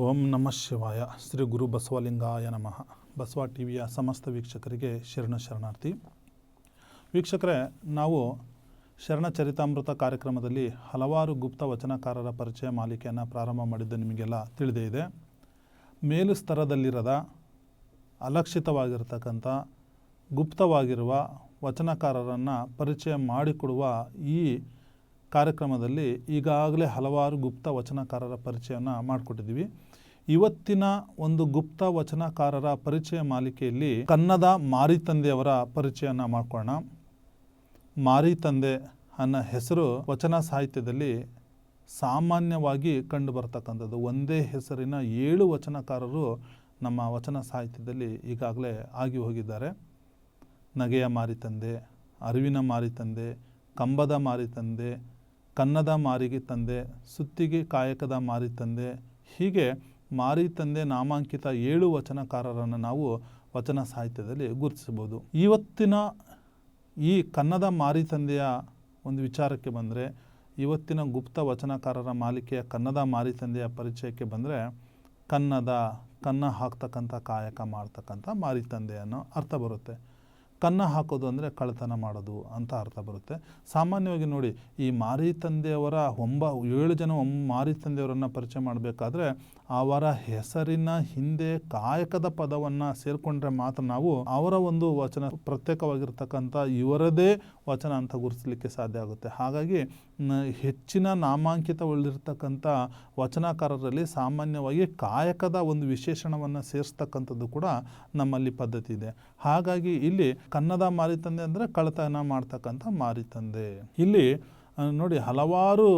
ಓಂ ನಮಃ ಶಿವಾಯ. ಶ್ರೀ ಗುರು ಬಸವಲಿಂಗಾಯ ನಮಃ. ಬಸವ ಟಿ ವಿಯ ಸಮಸ್ತ ವೀಕ್ಷಕರಿಗೆ ಶರಣ ಶರಣಾರ್ಥಿ. ವೀಕ್ಷಕರೇ, ನಾವು ಶರಣ ಚರಿತಾಮೃತ ಕಾರ್ಯಕ್ರಮದಲ್ಲಿ ಹಲವಾರು ಗುಪ್ತ ವಚನಕಾರರ ಪರಿಚಯ ಮಾಲಿಕೆಯನ್ನು ಪ್ರಾರಂಭ ಮಾಡಿದ್ದು ನಿಮಗೆಲ್ಲ ತಿಳಿದೇ ಇದೆ. ಮೇಲು ಸ್ತರದಲ್ಲಿರದ ಅಲಕ್ಷಿತವಾಗಿರ್ತಕ್ಕಂಥ ಗುಪ್ತವಾಗಿರುವ ವಚನಕಾರರನ್ನು ಪರಿಚಯ ಮಾಡಿಕೊಡುವ ಈ ಕಾರ್ಯಕ್ರಮದಲ್ಲಿ ಈಗಾಗಲೇ ಹಲವಾರು ಗುಪ್ತ ವಚನಕಾರರ ಪರಿಚಯವನ್ನು ಮಾಡಿಕೊಟ್ಟಿದ್ದೀವಿ. ಇವತ್ತಿನ ಒಂದು ಗುಪ್ತ ವಚನಕಾರರ ಪರಿಚಯ ಮಾಲಿಕೆಯಲ್ಲಿ ಕನ್ನಡ ಮಾರಿತಂದೆಯವರ ಪರಿಚಯನ ಮಾಡ್ಕೊಳ್ಳೋಣ. ಮಾರಿತಂದೆ ಅನ್ನೋ ಹೆಸರು ವಚನ ಸಾಹಿತ್ಯದಲ್ಲಿ ಸಾಮಾನ್ಯವಾಗಿ ಕಂಡು ಬರ್ತಕ್ಕಂಥದ್ದು ಒಂದೇ ಹೆಸರಿನ ಏಳು ವಚನಕಾರರು ನಮ್ಮ ವಚನ ಸಾಹಿತ್ಯದಲ್ಲಿ ಈಗಾಗಲೇ ಆಗಿ ಹೋಗಿದ್ದಾರೆ. ನಗೆಯ ಮಾರಿತಂದೆ, ಅರಿವಿನ ಮಾರಿತಂದೆ, ಕಂಬದ ಮಾರಿತಂದೆ, ಕನ್ನದ ಮಾರಿಗೆ ತಂದೆ, ಸುತ್ತಿಗೆ ಕಾಯಕದ ಮಾರಿತಂದೆ ಹೀಗೆ ಮಾರಿತಂದೆ ನಾಮಾಂಕಿತ ಏಳು ವಚನಕಾರರನ್ನು ನಾವು ವಚನ ಸಾಹಿತ್ಯದಲ್ಲಿ ಗುರುತಿಸಬಹುದು. ಇವತ್ತಿನ ಈ ಕನ್ನಡ ಮಾರಿ ತಂದೆಯ ಒಂದು ವಿಚಾರಕ್ಕೆ ಬಂದರೆ, ಇವತ್ತಿನ ಗುಪ್ತ ವಚನಕಾರರ ಮಾಲಿಕೆಯ ಕನ್ನಡ ಮಾರಿ ತಂದೆಯ ಪರಿಚಯಕ್ಕೆ ಬಂದರೆ, ಕನ್ನಡ, ಕನ್ನ ಹಾಕ್ತಕ್ಕಂಥ ಕಾಯಕ ಮಾಡ್ತಕ್ಕಂಥ ಮಾರಿತಂದೆ ಅನ್ನೋ ಅರ್ಥ ಬರುತ್ತೆ. ಕನ್ನ ಹಾಕೋದು ಅಂದರೆ ಕಳ್ಳತನ ಮಾಡೋದು ಅಂತ ಅರ್ಥ ಬರುತ್ತೆ. ಸಾಮಾನ್ಯವಾಗಿ ನೋಡಿ, ಈ ಮಾರಿ ತಂದೆಯವರ ಒಂಬ, ಏಳು ಜನ ಒಮ್, ಮಾರಿ ತಂದೆಯವರನ್ನು ಪರಿಚಯ ಮಾಡಬೇಕಾದ್ರೆ ಅವರ ಹೆಸರಿನ ಹಿಂದೆ ಕಾಯಕದ ಪದವನ್ನು ಸೇರಿಕೊಂಡ್ರೆ ಮಾತ್ರ ನಾವು ಅವರ ಒಂದು ವಚನ ಪ್ರತ್ಯೇಕವಾಗಿರ್ತಕ್ಕಂಥ ಇವರದೇ ವಚನ ಅಂತ ಗುರುತಿಸಲಿಕ್ಕೆ ಸಾಧ್ಯ ಆಗುತ್ತೆ. ಹಾಗಾಗಿ ಹೆಚ್ಚಿನ ನಾಮಾಂಕಿತ ಉಳಿದಿರ್ತಕ್ಕಂಥ ವಚನಕಾರರಲ್ಲಿ ಸಾಮಾನ್ಯವಾಗಿ ಕಾಯಕದ ಒಂದು ವಿಶೇಷಣವನ್ನು ಸೇರಿಸ್ತಕ್ಕಂಥದ್ದು ಕೂಡ ನಮ್ಮಲ್ಲಿ ಪದ್ಧತಿ ಇದೆ. ಹಾಗಾಗಿ ಇಲ್ಲಿ ಕನ್ನಡ ಮಾರಿತಂದೆ ಅಂದರೆ ಕಳ್ಳತನ ಮಾಡ್ತಕ್ಕಂಥ ಮಾರಿತಂದೆ. ಇಲ್ಲಿ ನೋಡಿ ಹಲವಾರು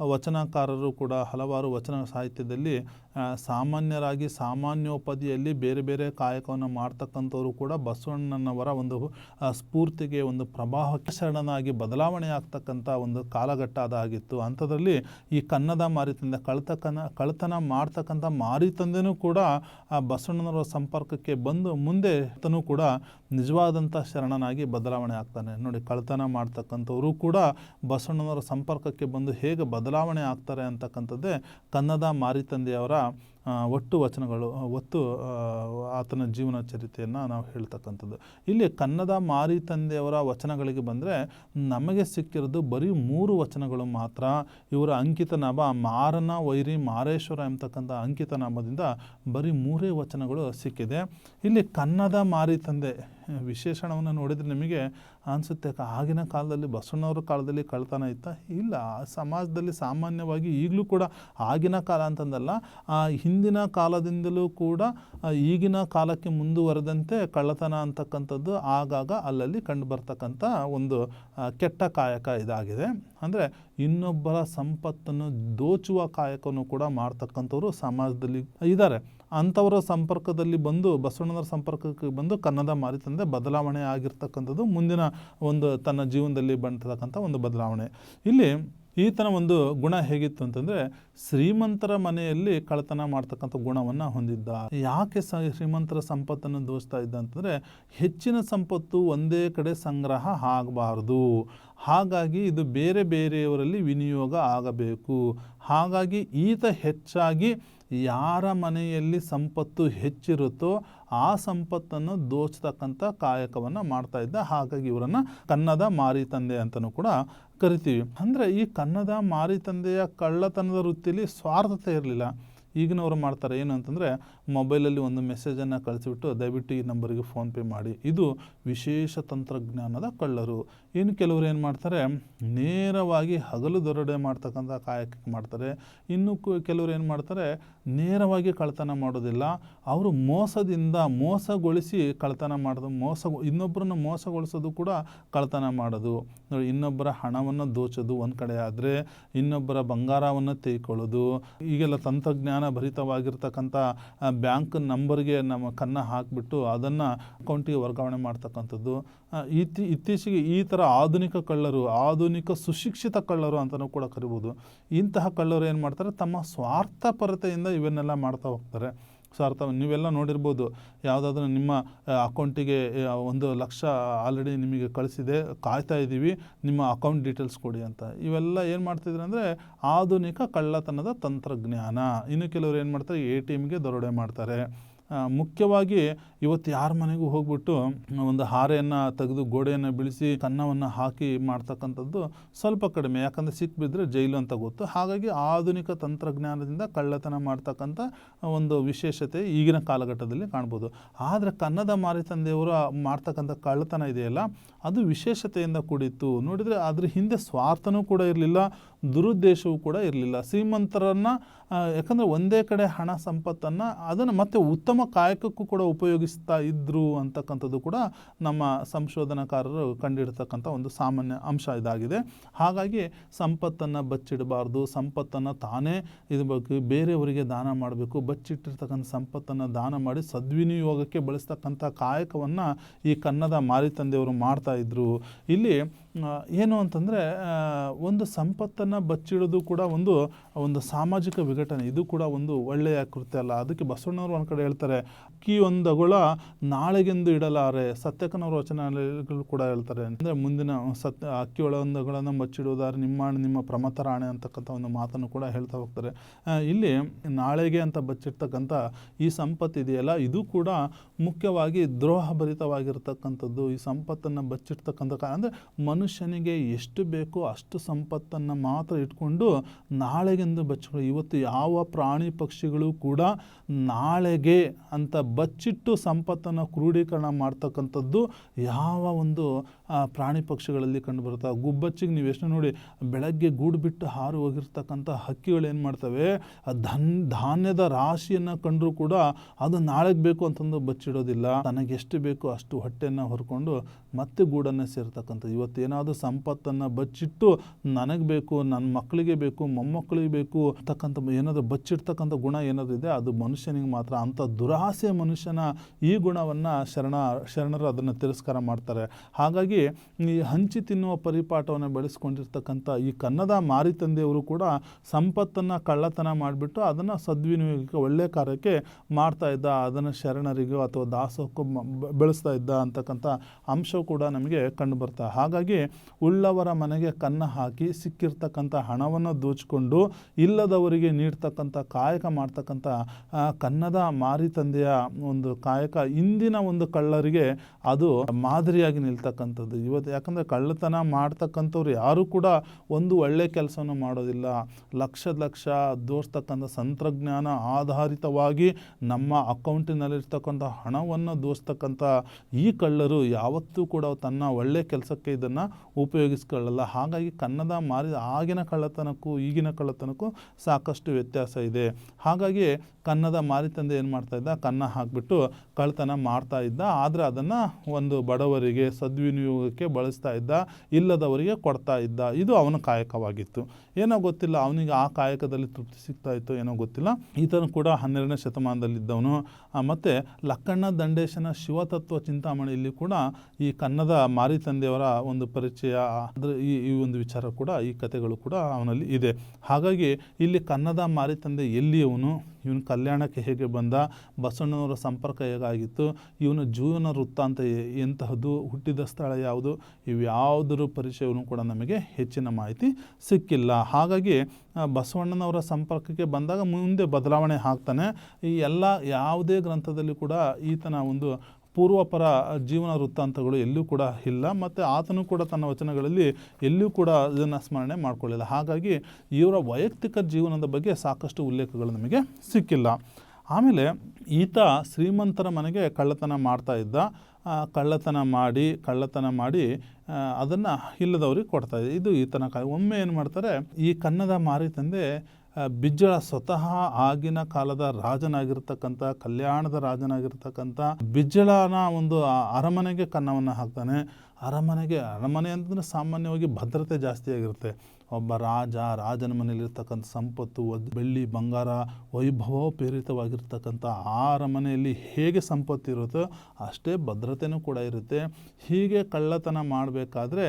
ವಚನಕಾರರು ಕೂಡ ಹಲವಾರು ವಚನ ಸಾಹಿತ್ಯದಲ್ಲಿ ಸಾಮಾನ್ಯರಾಗಿ ಸಾಮಾನ್ಯೋಪದಿಯಲ್ಲಿ ಬೇರೆ ಬೇರೆ ಕಾಯಕವನ್ನು ಮಾಡ್ತಕ್ಕಂಥವರು ಕೂಡ ಬಸವಣ್ಣನವರ ಒಂದು ಸ್ಫೂರ್ತಿಗೆ ಒಂದು ಪ್ರಭಾವಕ್ಕೆ ಶರಣನಾಗಿ ಬದಲಾವಣೆ ಆಗ್ತಕ್ಕಂಥ ಒಂದು ಕಾಲಘಟ್ಟ ಅದಾಗಿತ್ತು. ಅಂಥದ್ರಲ್ಲಿ ಈ ಕನ್ನಡ ಮಾರಿತಂದೆ ಕಳ್ತಕನ, ಕಳ್ತನ ಮಾಡ್ತಕ್ಕಂಥ ಮಾರಿತಂದೆನೂ ಕೂಡ, ಆ, ಬಸವಣ್ಣನವರ ಸಂಪರ್ಕಕ್ಕೆ ಬಂದು ಮುಂದೆ ತನೂ ಕೂಡ ನಿಜವಾದಂಥ ಶರಣನಾಗಿ ಬದಲಾವಣೆ ಆಗ್ತಾನೆ. ನೋಡಿ, ಕಳ್ತನ ಮಾಡ್ತಕ್ಕಂಥವರು ಕೂಡ ಬಸವಣ್ಣನವರ ಸಂಪರ್ಕಕ್ಕೆ ಬಂದು ಹೇಗೆ ಬದಲಾವಣೆ ಆಗ್ತಾರೆ ಅಂತಕ್ಕಂಥದ್ದೇ ಕನ್ನಡ ಮಾರಿತಂದೆಯವರ ಒಟ್ಟು ವಚನಗಳು, ಒತ್ತು ಆತನ ಜೀವನ ಚರಿತೆಯನ್ನು ನಾವು ಹೇಳ್ತಕ್ಕಂಥದ್ದು. ಇಲ್ಲಿ ಕನ್ನಡ ಮಾರಿ ತಂದೆಯವರ ವಚನಗಳಿಗೆ ಬಂದರೆ ನಮಗೆ ಸಿಕ್ಕಿರೋದು ಬರೀ ಮೂರು ವಚನಗಳು ಮಾತ್ರ. ಇವರ ಅಂಕಿತ ನಾಮ ಮಾರನ ವೈರಿ ಮಾರೇಶ್ವರ ಎಂಬತಕ್ಕಂಥ ಅಂಕಿತ ನಾಮದಿಂದ ಬರೀ ಮೂರೇ ವಚನಗಳು ಸಿಕ್ಕಿದೆ. ಇಲ್ಲಿ ಕನ್ನಡ ಮಾರಿ ತಂದೆ ವಿಶೇಷಣವನ್ನು ನೋಡಿದರೆ ನಿಮಗೆ ಅನಿಸುತ್ತೆ. ಆಗಿನ ಕಾಲದಲ್ಲಿ ಬಸವಣ್ಣವ್ರ ಕಾಲದಲ್ಲಿ ಕಳ್ತನ ಇತ್ತಾ? ಇಲ್ಲ ಸಮಾಜದಲ್ಲಿ ಸಾಮಾನ್ಯವಾಗಿ ಈಗಲೂ ಕೂಡ ಆಗಿನ ಕಾಲ ಅಂತಂದಲ್ಲ ಹಿಂದಿನ ಕಾಲದಿಂದಲೂ ಕೂಡ ಈಗಿನ ಕಾಲಕ್ಕೆ ಮುಂದುವರೆದಂತೆ ಕಳ್ಳತನ ಅಂತಕ್ಕಂಥದ್ದು ಆಗಾಗ ಅಲ್ಲಲ್ಲಿ ಕಂಡು ಬರ್ತಕ್ಕಂಥ ಒಂದು ಕೆಟ್ಟ ಕಾಯಕ ಇದಾಗಿದೆ. ಅಂದರೆ ಇನ್ನೊಬ್ಬರ ಸಂಪತ್ತನ್ನು ದೋಚುವ ಕಾಯಕವನ್ನು ಕೂಡ ಮಾಡ್ತಕ್ಕಂಥವ್ರು ಸಮಾಜದಲ್ಲಿ ಇದ್ದಾರೆ. ಅಂಥವರ ಸಂಪರ್ಕದಲ್ಲಿ ಬಂದು, ಬಸವಣ್ಣನವರ ಸಂಪರ್ಕಕ್ಕೆ ಬಂದು ಕನ್ನಡ ಮಾರಿ ತಂದೆ ಬದಲಾವಣೆ ಆಗಿರ್ತಕ್ಕಂಥದ್ದು ಮುಂದಿನ ಒಂದು ತನ್ನ ಜೀವನದಲ್ಲಿ ಬಂದಿರತಕ್ಕಂಥ ಒಂದು ಬದಲಾವಣೆ. ಇಲ್ಲಿ ಈತನ ಒಂದು ಗುಣ ಹೇಗಿತ್ತು ಅಂತಂದರೆ, ಶ್ರೀಮಂತರ ಮನೆಯಲ್ಲಿ ಕಳತನ ಮಾಡ್ತಕ್ಕಂಥ ಗುಣವನ್ನು ಹೊಂದಿದ್ದ. ಯಾಕೆ ಸ ಶ್ರೀಮಂತರ ಸಂಪತ್ತನ್ನು ದೋಸ್ತಾ ಇದ್ದ ಅಂತಂದರೆ, ಹೆಚ್ಚಿನ ಸಂಪತ್ತು ಒಂದೇ ಕಡೆ ಸಂಗ್ರಹ ಆಗಬಾರ್ದು. ಹಾಗಾಗಿ ಇದು ಬೇರೆ ಬೇರೆಯವರಲ್ಲಿ ವಿನಿಯೋಗ ಆಗಬೇಕು. ಹಾಗಾಗಿ ಈತ ಹೆಚ್ಚಾಗಿ ಯಾರ ಮನೆಯಲ್ಲಿ ಸಂಪತ್ತು ಹೆಚ್ಚಿರುತ್ತೋ ಆ ಸಂಪತ್ತನ್ನು ದೋಚತಕ್ಕಂಥ ಕಾಯಕವನ್ನು ಮಾಡ್ತಾ ಇದ್ದ. ಹಾಗಾಗಿ ಇವರನ್ನು ಕನ್ನಡ ಮಾರಿ ತಂದೆ ಅಂತಲೂ ಕೂಡ ಕರಿತೀವಿ. ಅಂದರೆ ಈ ಕನ್ನಡ ಮಾರಿ ತಂದೆಯ ಕಳ್ಳತನದ ವೃತ್ತಿಯಲ್ಲಿ ಸ್ವಾರ್ಥತೆ ಇರಲಿಲ್ಲ. ಈಗಿನವರು ಮಾಡ್ತಾರೆ ಏನು ಅಂತಂದರೆ ಮೊಬೈಲಲ್ಲಿ ಒಂದು ಮೆಸೇಜನ್ನು ಕಳಿಸಿಬಿಟ್ಟು ದಯವಿಟ್ಟು ಈ ನಂಬರಿಗೆ ಫೋನ್ಪೇ ಮಾಡಿ. ಇದು ವಿಶೇಷ ತಂತ್ರಜ್ಞಾನದ ಕಳ್ಳರು. ಇನ್ನು ಕೆಲವರು ಏನು ಮಾಡ್ತಾರೆ? ನೇರವಾಗಿ ಹಗಲು ದೊರಡೆ ಮಾಡ್ತಕ್ಕಂಥ ಕಾಯಕ ಮಾಡ್ತಾರೆ. ಇನ್ನು ಕೆಲವರು ಏನು ಮಾಡ್ತಾರೆ? ನೇರವಾಗಿ ಕಳ್ತನ ಮಾಡೋದಿಲ್ಲ. ಅವರು ಮೋಸದಿಂದ ಮೋಸಗೊಳಿಸಿ ಕಳ್ತನ ಮಾಡೋದು, ಮೋಸ ಇನ್ನೊಬ್ಬರನ್ನು ಮೋಸಗೊಳಿಸೋದು ಕೂಡ ಕಳ್ತನ ಮಾಡೋದು. ನೋಡಿ, ಇನ್ನೊಬ್ಬರ ಹಣವನ್ನು ದೋಚೋದು ಒಂದು ಕಡೆ ಆದರೆ, ಇನ್ನೊಬ್ಬರ ಬಂಗಾರವನ್ನು ತೆಗೆಕೊಳ್ಳೋದು. ಈಗೆಲ್ಲ ತಂತ್ರಜ್ಞಾನ ಭರಿತವಾಗಿರ್ತಕ್ಕಂಥ ಬ್ಯಾಂಕ್ ನಂಬರ್ಗೆ ನಮ್ಮ ಕನ್ನ ಹಾಕಿಬಿಟ್ಟು ಅದನ್ನು ಅಕೌಂಟಿಗೆ ವರ್ಗಾವಣೆ ಮಾಡ್ತಕ್ಕಂಥದ್ದು. ಇತ್ತಿ, ಇತ್ತೀಚೆಗೆ ಈ ಥರ ಆಧುನಿಕ ಕಳ್ಳರು, ಆಧುನಿಕ ಸುಶಿಕ್ಷಿತ ಕಳ್ಳರು ಅಂತಲೂ ಕೂಡ ಕರಿಬೋದು. ಇಂತಹ ಕಳ್ಳರು ಏನು ಮಾಡ್ತಾರೆ? ತಮ್ಮ ಸ್ವಾರ್ಥಪರತೆಯಿಂದ ಇವನ್ನೆಲ್ಲ ಮಾಡ್ತಾ ಹೋಗ್ತಾರೆ. ಸ್ವಾರ್ಥ ನೀವೆಲ್ಲ ನೋಡಿರ್ಬೋದು. ಯಾವುದಾದ್ರೂ ನಿಮ್ಮ ಅಕೌಂಟಿಗೆ ಒಂದು ಲಕ್ಷ ಆಲ್ರೆಡಿ ನಿಮಗೆ ಕಳಿಸಿದೆ, ಕಾಯ್ತಾ ಇದ್ದೀವಿ ನಿಮ್ಮ ಅಕೌಂಟ್ ಡೀಟೇಲ್ಸ್ ಕೊಡಿ ಅಂತ. ಇವೆಲ್ಲ ಏನು ಮಾಡ್ತಿದ್ರು ಅಂದರೆ, ಆಧುನಿಕ ಕಳ್ಳತನದ ತಂತ್ರಜ್ಞಾನ. ಇನ್ನು ಕೆಲವರು ಏನು ಮಾಡ್ತಾರೆ, ಎ ಟಿ ಎಮ್ಗೆ ದರೋಡೆ ಮಾಡ್ತಾರೆ. ಮುಖ್ಯವಾಗಿ ಇವತ್ತು ಯಾರ ಮನೆಗೂ ಹೋಗ್ಬಿಟ್ಟು ಒಂದು ಹಾರೆಯನ್ನು ತೆಗೆದು ಗೋಡೆಯನ್ನು ಬಿಳಿಸಿ ಕನ್ನವನ್ನು ಹಾಕಿ ಮಾಡ್ತಕ್ಕಂಥದ್ದು ಸ್ವಲ್ಪ ಕಡಿಮೆ. ಯಾಕಂದರೆ ಸಿಕ್ಬಿದ್ರೆ ಜೈಲು ಅಂತ ಗೊತ್ತು. ಹಾಗಾಗಿ ಆಧುನಿಕ ತಂತ್ರಜ್ಞಾನದಿಂದ ಕಳ್ಳತನ ಮಾಡ್ತಕ್ಕಂಥ ಒಂದು ವಿಶೇಷತೆ ಈಗಿನ ಕಾಲಘಟ್ಟದಲ್ಲಿ ಕಾಣ್ಬೋದು. ಆದರೆ ಕನ್ನಡ ಮಾರಿತಂದೆಯವರು ಮಾಡ್ತಕ್ಕಂಥ ಕಳ್ಳತನ ಇದೆಯಲ್ಲ, ಅದು ವಿಶೇಷತೆಯಿಂದ ಕೂಡಿತ್ತು. ನೋಡಿದರೆ ಅದ್ರ ಹಿಂದೆ ಸ್ವಾರ್ಥನೂ ಕೂಡ ಇರಲಿಲ್ಲ, ದುರುದ್ದೇಶವೂ ಕೂಡ ಇರಲಿಲ್ಲ. ಶ್ರೀಮಂತರನ್ನು ಯಾಕಂದರೆ ಒಂದೇ ಕಡೆ ಹಣ ಸಂಪತ್ತನ್ನು ಅದನ್ನು ಮತ್ತೆ ಉತ್ತಮ ಕಾಯಕಕ್ಕೂ ಕೂಡ ಉಪಯೋಗಿಸ್ತಾ ಇದ್ದರು ಅಂತಕ್ಕಂಥದ್ದು ಕೂಡ ನಮ್ಮ ಸಂಶೋಧನಾಕಾರರು ಕಂಡಿಡ್ತಕ್ಕಂಥ ಒಂದು ಸಾಮಾನ್ಯ ಅಂಶ ಇದಾಗಿದೆ. ಹಾಗಾಗಿ ಸಂಪತ್ತನ್ನು ಬಚ್ಚಿಡಬಾರ್ದು, ಸಂಪತ್ತನ್ನು ತಾನೇ ಇದು ಬಗ್ಗೆ ಬೇರೆಯವರಿಗೆ ದಾನ ಮಾಡಬೇಕು, ಬಚ್ಚಿಟ್ಟಿರ್ತಕ್ಕಂಥ ಸಂಪತ್ತನ್ನು ದಾನ ಮಾಡಿ ಸದ್ವಿನಿಯೋಗಕ್ಕೆ ಬಳಸ್ತಕ್ಕಂಥ ಕಾಯಕವನ್ನು ಈ ಕನ್ನಡ ಮಾರಿತಂದೆಯವರು ಮಾಡ್ತಾ ಇದ್ರು. ಇಲ್ಲಿ ಏನು ಅಂತಂದರೆ ಒಂದು ಸಂಪತ್ತನ್ನು ಬಚ್ಚಿಡೋದು ಕೂಡ ಒಂದು ಒಂದು ಸಾಮಾಜಿಕ ವಿಘಟನೆ. ಇದು ಕೂಡ ಒಂದು ಒಳ್ಳೆಯ ಕೃತ್ಯ ಅಲ್ಲ. ಅದಕ್ಕೆ ಬಸವಣ್ಣವರು ಒಂದು ಕಡೆ ಹೇಳ್ತಾರೆ, ಅಕ್ಕಿ ಒಂದಗುಳ ನಾಳೆಗೆಂದು ಇಡಲಾರೆ. ಸತ್ಯಕನವರ ವಚನಗಳು ಕೂಡ ಹೇಳ್ತಾರೆ. ಅಂದರೆ ಮುಂದಿನ ಸತ್ಯ ಅಕ್ಕಿ ಒಂದಗಳನ್ನು ಬಚ್ಚಿಡುವುದಾರೆ ನಿಮ್ಮ ನಿಮ್ಮ ಪ್ರಮತರಾಣೆ ಅಂತಕ್ಕಂಥ ಒಂದು ಮಾತನ್ನು ಕೂಡ ಹೇಳ್ತಾ ಹೋಗ್ತಾರೆ. ಇಲ್ಲಿ ನಾಳೆಗೆ ಅಂತ ಬಚ್ಚಿಡ್ತಕ್ಕಂಥ ಈ ಸಂಪತ್ತಿದೆಯಲ್ಲ ಇದು ಕೂಡ ಮುಖ್ಯವಾಗಿ ದ್ರೋಹ ಭರಿತವಾಗಿರ್ತಕ್ಕಂಥದ್ದು ಈ ಸಂಪತ್ತನ್ನು ಬಚ್ಚಿಡ್ತಕ್ಕಂಥ ಅಂದರೆ ಅಂದರೆ ಮನುಷ್ಯನಿಗೆ ಎಷ್ಟು ಬೇಕೋ ಅಷ್ಟು ಸಂಪತ್ತನ್ನು ಮಾತ್ರ ಇಟ್ಕೊಂಡು ನಾಳೆಗೆಂದು ಬಚ್ಚಿಕೊಳ್ಳಿ. ಇವತ್ತು ಯಾವ ಪ್ರಾಣಿ ಪಕ್ಷಿಗಳು ಕೂಡ ನಾಳೆಗೆ ಅಂತ ಬಚ್ಚಿಟ್ಟು ಸಂಪತ್ತನ್ನು ಕ್ರೋಢೀಕರಣ ಮಾಡ್ತಕ್ಕಂಥದ್ದು ಯಾವ ಒಂದು ಪ್ರಾಣಿ ಪಕ್ಷಿಗಳಲ್ಲಿ ಕಂಡುಬರುತ್ತೆ ಗುಬ್ಬಚ್ಚಿಗೆ ನೀವು ಎಷ್ಟು ನೋಡಿ, ಬೆಳಗ್ಗೆ ಗೂಡು ಬಿಟ್ಟು ಹಾರು ಹೋಗಿರ್ತಕ್ಕಂಥ ಹಕ್ಕಿಗಳು ಏನು ಮಾಡ್ತವೆ? ಆ ಧನ್, ಧಾನ್ಯದ ರಾಶಿಯನ್ನು ಕಂಡರೂ ಕೂಡ ಅದು ನಾಳೆಗೆ ಬೇಕು ಅಂತಂದು ಬಚ್ಚಿಡೋದಿಲ್ಲ. ತನಗೆ ಎಷ್ಟು ಬೇಕೋ ಅಷ್ಟು ಹೊಟ್ಟೆಯನ್ನು ಹೊರ್ಕೊಂಡು ಮತ್ತೆ ಗೂಡನ್ನು ಸೇರ್ತಕ್ಕಂಥದ್ದು. ಇವತ್ತೇನಾದರೂ ಸಂಪತ್ತನ್ನು ಬಚ್ಚಿಟ್ಟು ನನಗೆ ಬೇಕು ನನ್ನ ಮಕ್ಕಳಿಗೆ ಬೇಕು ಮೊಮ್ಮಕ್ಕಳಿಗೆ ಬೇಕು ಅಂತಕ್ಕಂಥ ಏನಾದರೂ ಬಚ್ಚಿಡ್ತಕ್ಕಂಥ ಗುಣ ಏನಾದರೂ ಇದೆ, ಅದು ಮನುಷ್ಯನಿಗೆ ಮಾತ್ರ. ಅಂಥ ದುರಾಸೆ ಮನುಷ್ಯನ ಈ ಗುಣವನ್ನು ಶರಣ, ಶರಣರು ಅದನ್ನು ತಿರಸ್ಕಾರ ಮಾಡ್ತಾರೆ. ಹಾಗಾಗಿ ಈ ಹಂಚಿ ತಿನ್ನುವ ಪರಿಪಾಠವನ್ನು ಬೆಳೆಸ್ಕೊಂಡಿರ್ತಕ್ಕಂಥ ಈ ಕನ್ನಡ ಮಾರಿ ತಂದೆಯವರು ಕೂಡ ಸಂಪತ್ತನ್ನು ಕಳ್ಳತನ ಮಾಡಿಬಿಟ್ಟು ಅದನ್ನು ಸದ್ವಿನಿಯೋಗಕ್ಕೆ ಒಳ್ಳೆಯ ಕಾರ್ಯಕ್ಕೆ ಮಾಡ್ತಾ ಇದ್ದ, ಅದನ್ನು ಶರಣರಿಗೂ ಅಥವಾ ದಾಸೋಹಕ್ಕೂ ಮ- ಬೆಳೆಸ್ತಾ ಇದ್ದ ಅಂತಕ್ಕಂಥ ಅಂಶ ಕೂಡ ನಮಗೆ ಕಂಡು ಬರ್ತಾ. ಹಾಗಾಗಿ ಉಳ್ಳವರ ಮನೆಗೆ ಕನ್ನ ಹಾಕಿ ಸಿಕ್ಕಿರ್ತಕ್ಕಂಥ ಹಣವನ್ನು ದೋಚಿಕೊಂಡು ಇಲ್ಲದವರಿಗೆ ನೀಡ್ತಕ್ಕಂಥ ಕಾಯಕ ಮಾಡ್ತಕ್ಕಂಥ ಕನ್ನಡ ಮಾರಿ ತಂದೆಯ ಒಂದು ಕಾಯಕ ಇಂದಿನ ಒಂದು ಕಳ್ಳರಿಗೆ ಅದು ಮಾದರಿಯಾಗಿ ನಿಲ್ತಕ್ಕಂಥದ್ದು. ಇವತ್ತು ಯಾಕಂದರೆ ಕಳ್ಳತನ ಮಾಡ್ತಕ್ಕಂಥವ್ರು ಯಾರೂ ಕೂಡ ಒಂದು ಒಳ್ಳೆ ಕೆಲಸವನ್ನು ಮಾಡೋದಿಲ್ಲ. ಲಕ್ಷ ಲಕ್ಷ ದೋಸ್ತಕ್ಕಂಥ ತಂತ್ರಜ್ಞಾನ ಆಧಾರಿತವಾಗಿ ನಮ್ಮ ಅಕೌಂಟಿನಲ್ಲಿರ್ತಕ್ಕಂಥ ಹಣವನ್ನು ದೋಸ್ತಕ್ಕಂಥ ಈ ಕಳ್ಳರು ಯಾವತ್ತೂ ಕೂಡ ತನ್ನ ಒಳ್ಳೆ ಕೆಲಸಕ್ಕೆ ಇದನ್ನು ಉಪಯೋಗಿಸ್ಕೊಳ್ಳಲ್ಲ. ಹಾಗಾಗಿ ಕನ್ನಡ ಮಾರಿದ ಆಗಿನ ಕಳ್ಳತನಕ್ಕೂ ಈಗಿನ ಕಳ್ಳತನಕ್ಕೂ ಸಾಕಷ್ಟು ವ್ಯತ್ಯಾಸ ಇದೆ. ಹಾಗಾಗಿ ಕನ್ನಡ ಮಾರಿ ತಂದೆ ಏನು ಮಾಡ್ತಾ ಇದ್ದ? ಕನ್ನ ಹಾಕಿಬಿಟ್ಟು ಕಳ್ಳತನ ಮಾಡ್ತಾ ಇದ್ದ. ಆದರೆ ಅದನ್ನು ಒಂದು ಬಡವರಿಗೆ ಸದ್ವಿನಿಯೋಗಕ್ಕೆ ಬಳಸ್ತಾ ಇದ್ದ, ಇಲ್ಲದವರಿಗೆ ಕೊಡ್ತಾ ಇದ್ದ. ಇದು ಅವನ ಕಾಯಕವಾಗಿತ್ತು. ಏನೋ ಗೊತ್ತಿಲ್ಲ, ಅವನಿಗೆ ಆ ಕಾಯಕದಲ್ಲಿ ತೃಪ್ತಿ ಸಿಗ್ತಾ ಇತ್ತು ಏನೋ ಗೊತ್ತಿಲ್ಲ. ಈತನು ಕೂಡ ಹನ್ನೆರಡನೇ ಶತಮಾನದಲ್ಲಿದ್ದವನು. ಮತ್ತು ಲಕ್ಕಣ್ಣ ದಂಡೇಶನ ಶಿವತತ್ವ ಚಿಂತಾಮಣಿಯಲ್ಲಿ ಕೂಡ ಈ ಕನ್ನಡ ಮಾರಿ ತಂದೆಯವರ ಒಂದು ಪರಿಚಯ ಈ ಈ ಒಂದು ವಿಚಾರ ಕೂಡ, ಈ ಕಥೆಗಳು ಕೂಡ ಅವನಲ್ಲಿ ಇದೆ. ಹಾಗಾಗಿ ಇಲ್ಲಿ ಕನ್ನಡ ಮಾರಿ ತಂದೆ ಎಲ್ಲಿಯವನು? ಇವನು ಕಲ್ಯಾಣಕ್ಕೆ ಹೇಗೆ ಬಂದ? ಬಸವಣ್ಣನವರ ಸಂಪರ್ಕ ಹೇಗಾಗಿತ್ತು? ಇವನ ಜೀವನ ವೃತ್ತಾಂತ ಎಂತಹದ್ದು? ಹುಟ್ಟಿದ ಸ್ಥಳ ಯಾವುದು? ಇವ್ಯಾವುದರ ಪರಿಚಯವನ್ನು ಕೂಡ ನಮಗೆ ಹೆಚ್ಚಿನ ಮಾಹಿತಿ ಸಿಕ್ಕಿಲ್ಲ. ಹಾಗಾಗಿ ಬಸವಣ್ಣನವರ ಸಂಪರ್ಕಕ್ಕೆ ಬಂದಾಗ ಮುಂದೆ ಬದಲಾವಣೆ ಆಗ್ತಾನೆ. ಈ ಎಲ್ಲ ಯಾವುದೇ ಗ್ರಂಥದಲ್ಲಿ ಕೂಡ ಈತನ ಒಂದು ಪೂರ್ವಪರ ಜೀವನ ವೃತ್ತಾಂತಗಳು ಎಲ್ಲೂ ಕೂಡ ಇಲ್ಲ. ಮತ್ತು ಆತನು ಕೂಡ ತನ್ನ ವಚನಗಳಲ್ಲಿ ಎಲ್ಲೂ ಕೂಡ ಇದನ್ನು ಸ್ಮರಣೆ ಮಾಡಿಕೊಳ್ಳಿಲ್ಲ. ಹಾಗಾಗಿ, ಇವರ ವೈಯಕ್ತಿಕ ಜೀವನದ ಬಗ್ಗೆ ಸಾಕಷ್ಟು ಉಲ್ಲೇಖಗಳು ನಮಗೆ ಸಿಕ್ಕಿಲ್ಲ. ಆಮೇಲೆ, ಈತ ಶ್ರೀಮಂತರ ಮನೆಗೆ ಕಳ್ಳತನ ಮಾಡ್ತಾ ಇದ್ದ. ಕಳ್ಳತನ ಮಾಡಿ ಕಳ್ಳತನ ಮಾಡಿ ಅದನ್ನು ಇಲ್ಲದವ್ರಿಗೆ ಕೊಡ್ತಾ ಇದೆ. ಇದು ಈತನ ಕಾಲ ಒಮ್ಮೆ ಏನು ಮಾಡ್ತಾರೆ, ಈ ಕನ್ನಡ ಮಾರಿ ತಂದೆ ಬಿಜ್ಜಳ ಸ್ವತಃ ಆಗಿನ ಕಾಲದ ರಾಜನಾಗಿರ್ತಕ್ಕಂಥ, ಕಲ್ಯಾಣದ ರಾಜನಾಗಿರ್ತಕ್ಕಂಥ ಬಿಜ್ಜಳನ ಒಂದು ಅರಮನೆಗೆ ಕನ್ನವನ್ನು ಹಾಕ್ತಾನೆ. ಅರಮನೆಗೆ, ಅರಮನೆ ಅಂತಂದರೆ ಸಾಮಾನ್ಯವಾಗಿ ಭದ್ರತೆ ಜಾಸ್ತಿ ಆಗಿರುತ್ತೆ. ಒಬ್ಬ ರಾಜ, ರಾಜನ ಮನೆಯಲ್ಲಿರ್ತಕ್ಕಂಥ ಸಂಪತ್ತು ಬೆಳ್ಳಿ, ಬಂಗಾರ, ವೈಭವೋಪೇರಿತವಾಗಿರ್ತಕ್ಕಂಥ ಆ ಅರಮನೆಯಲ್ಲಿ ಹೇಗೆ ಸಂಪತ್ತು ಇರುತ್ತೋ ಅಷ್ಟೇ ಭದ್ರತೆನೂ ಕೂಡ ಇರುತ್ತೆ. ಹೀಗೆ ಕಳ್ಳತನ ಮಾಡಬೇಕಾದ್ರೆ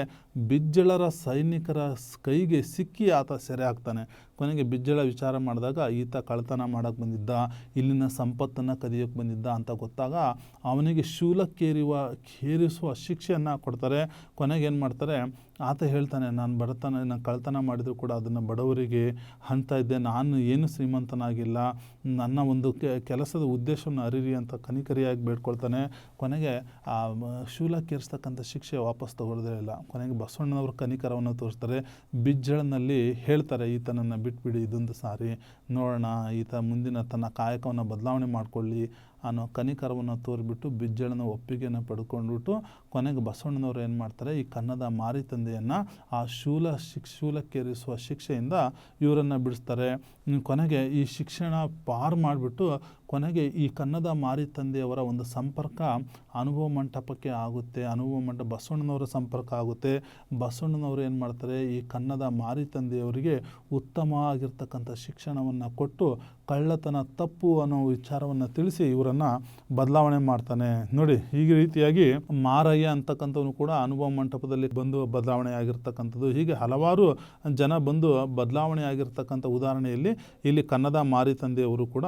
ಬಿಜ್ಜಳರ ಸೈನಿಕರ ಕೈಗೆ ಸಿಕ್ಕಿ ಆತ ಸೆರೆ ಆಗ್ತಾನೆ ಕೊನೆಗೆ ಬಿಜ್ಜಳ ವಿಚಾರ ಮಾಡಿದಾಗ ಈತ ಕಳ್ತನ ಮಾಡೋಕ್ಕೆ ಬಂದಿದ್ದ, ಇಲ್ಲಿನ ಸಂಪತ್ತನ್ನು ಕದಿಯೋಕ್ಕೆ ಬಂದಿದ್ದ ಅಂತ ಗೊತ್ತಾಗ ಅವನಿಗೆ ಶೂಲಕ್ಕೇರಿವ ಕೇರಿಸುವ ಶಿಕ್ಷೆಯನ್ನು ಕೊಡ್ತಾರೆ. ಕೊನೆಗೆ ಏನು ಮಾಡ್ತಾರೆ, ಆತ ಹೇಳ್ತಾನೆ, ನಾನು ಬಡತನ, ನಾನು ಕಳ್ತನ ಮಾಡಿದರೂ ಕೂಡ ಅದನ್ನು ಬಡವರಿಗೆ ಹಂತ ಇದ್ದೆ. ನಾನು ಏನು ಶ್ರೀಮಂತನಾಗಿಲ್ಲ. ನನ್ನ ಒಂದು ಕೆಲಸದ ಉದ್ದೇಶವನ್ನು ಅರಿರಿ ಅಂತ ಕನಿಕರಿಯಾಗಿ ಬೇಡ್ಕೊಳ್ತಾನೆ. ಕೊನೆಗೆ ಆ ಶೂಲಕ್ಕೇರಿಸ್ತಕ್ಕಂಥ ಶಿಕ್ಷೆ ವಾಪಸ್ ತಗೊಳ್ಳೋದೇ ಇಲ್ಲ. ಕೊನೆಗೆ ಬಸವಣ್ಣನವರು ಕನಿಕರವನ್ನು ತೋರಿಸ್ತಾರೆ. ಬಿಜ್ಜಳನಲ್ಲಿ ಹೇಳ್ತಾರೆ ಈತನನ್ನು ಬಿಟ್ಬಿಡಿ ಇದೊಂದು ಸಾರಿ ನೋಡೋಣ ಈತ ಮುಂದಿನ ತನ್ನ ಕಾಯಕವನ್ನು ಬದಲಾವಣೆ ಮಾಡಿಕೊಳ್ಳಿ ಅನ್ನೋ ಕನಿಕರವನ್ನು ತೋರಿಬಿಟ್ಟು ಬಿಜ್ಜಳನ ಒಪ್ಪಿಗೆಯನ್ನು ಪಡ್ಕೊಂಡ್ಬಿಟ್ಟು ಕೊನೆಗೆ ಬಸವಣ್ಣನವರು ಏನು ಮಾಡ್ತಾರೆ, ಈ ಕನ್ನದ ಮಾರಿ ತಂದೆಯನ್ನು ಆ ಶೂಲ ಶಿಕ್, ಶೂಲಕ್ಕೇರಿಸುವ ಶಿಕ್ಷೆಯಿಂದ ಇವರನ್ನು ಬಿಡಿಸ್ತಾರೆ. ಕೊನೆಗೆ ಈ ಶಿಕ್ಷಣ ಪಾರು ಮಾಡಿಬಿಟ್ಟು ಕೊನೆಗೆ ಈ ಕನ್ನದ ಮಾರಿ ತಂದೆಯವರ ಒಂದು ಸಂಪರ್ಕ ಅನುಭವ ಮಂಟಪಕ್ಕೆ ಆಗುತ್ತೆ. ಅನುಭವ ಮಂಟಪ ಬಸವಣ್ಣನವರ ಸಂಪರ್ಕ ಆಗುತ್ತೆ. ಬಸವಣ್ಣನವರು ಏನು ಮಾಡ್ತಾರೆ, ಈ ಕನ್ನದ ಮಾರಿ ತಂದೆಯವರಿಗೆ ಉತ್ತಮವಾಗಿರ್ತಕ್ಕಂಥ ಶಿಕ್ಷಣವನ್ನು ಕೊಟ್ಟು ಕಳ್ಳತನ, ತಪ್ಪು ಅನ್ನೋ ವಿಚಾರವನ್ನು ತಿಳಿಸಿ ಇವರನ್ನು ಬದಲಾವಣೆ ಮಾಡ್ತಾನೆ. ನೋಡಿ, ಈ ರೀತಿಯಾಗಿ ಮಾರಯ್ಯ ಅಂತಕ್ಕಂಥವನು ಕೂಡ ಅನುಭವ ಮಂಟಪದಲ್ಲಿ ಬಂದು ಬದಲಾವಣೆ ಆಗಿರ್ತಕ್ಕಂಥದ್ದು. ಹೀಗೆ ಹಲವಾರು ಜನ ಬಂದು ಬದಲಾವಣೆ ಆಗಿರ್ತಕ್ಕಂಥ ಉದಾಹರಣೆಯಲ್ಲಿ ಇಲ್ಲಿ ಕನ್ನಡ ಮಾರಿ ತಂದೆಯವರು ಕೂಡ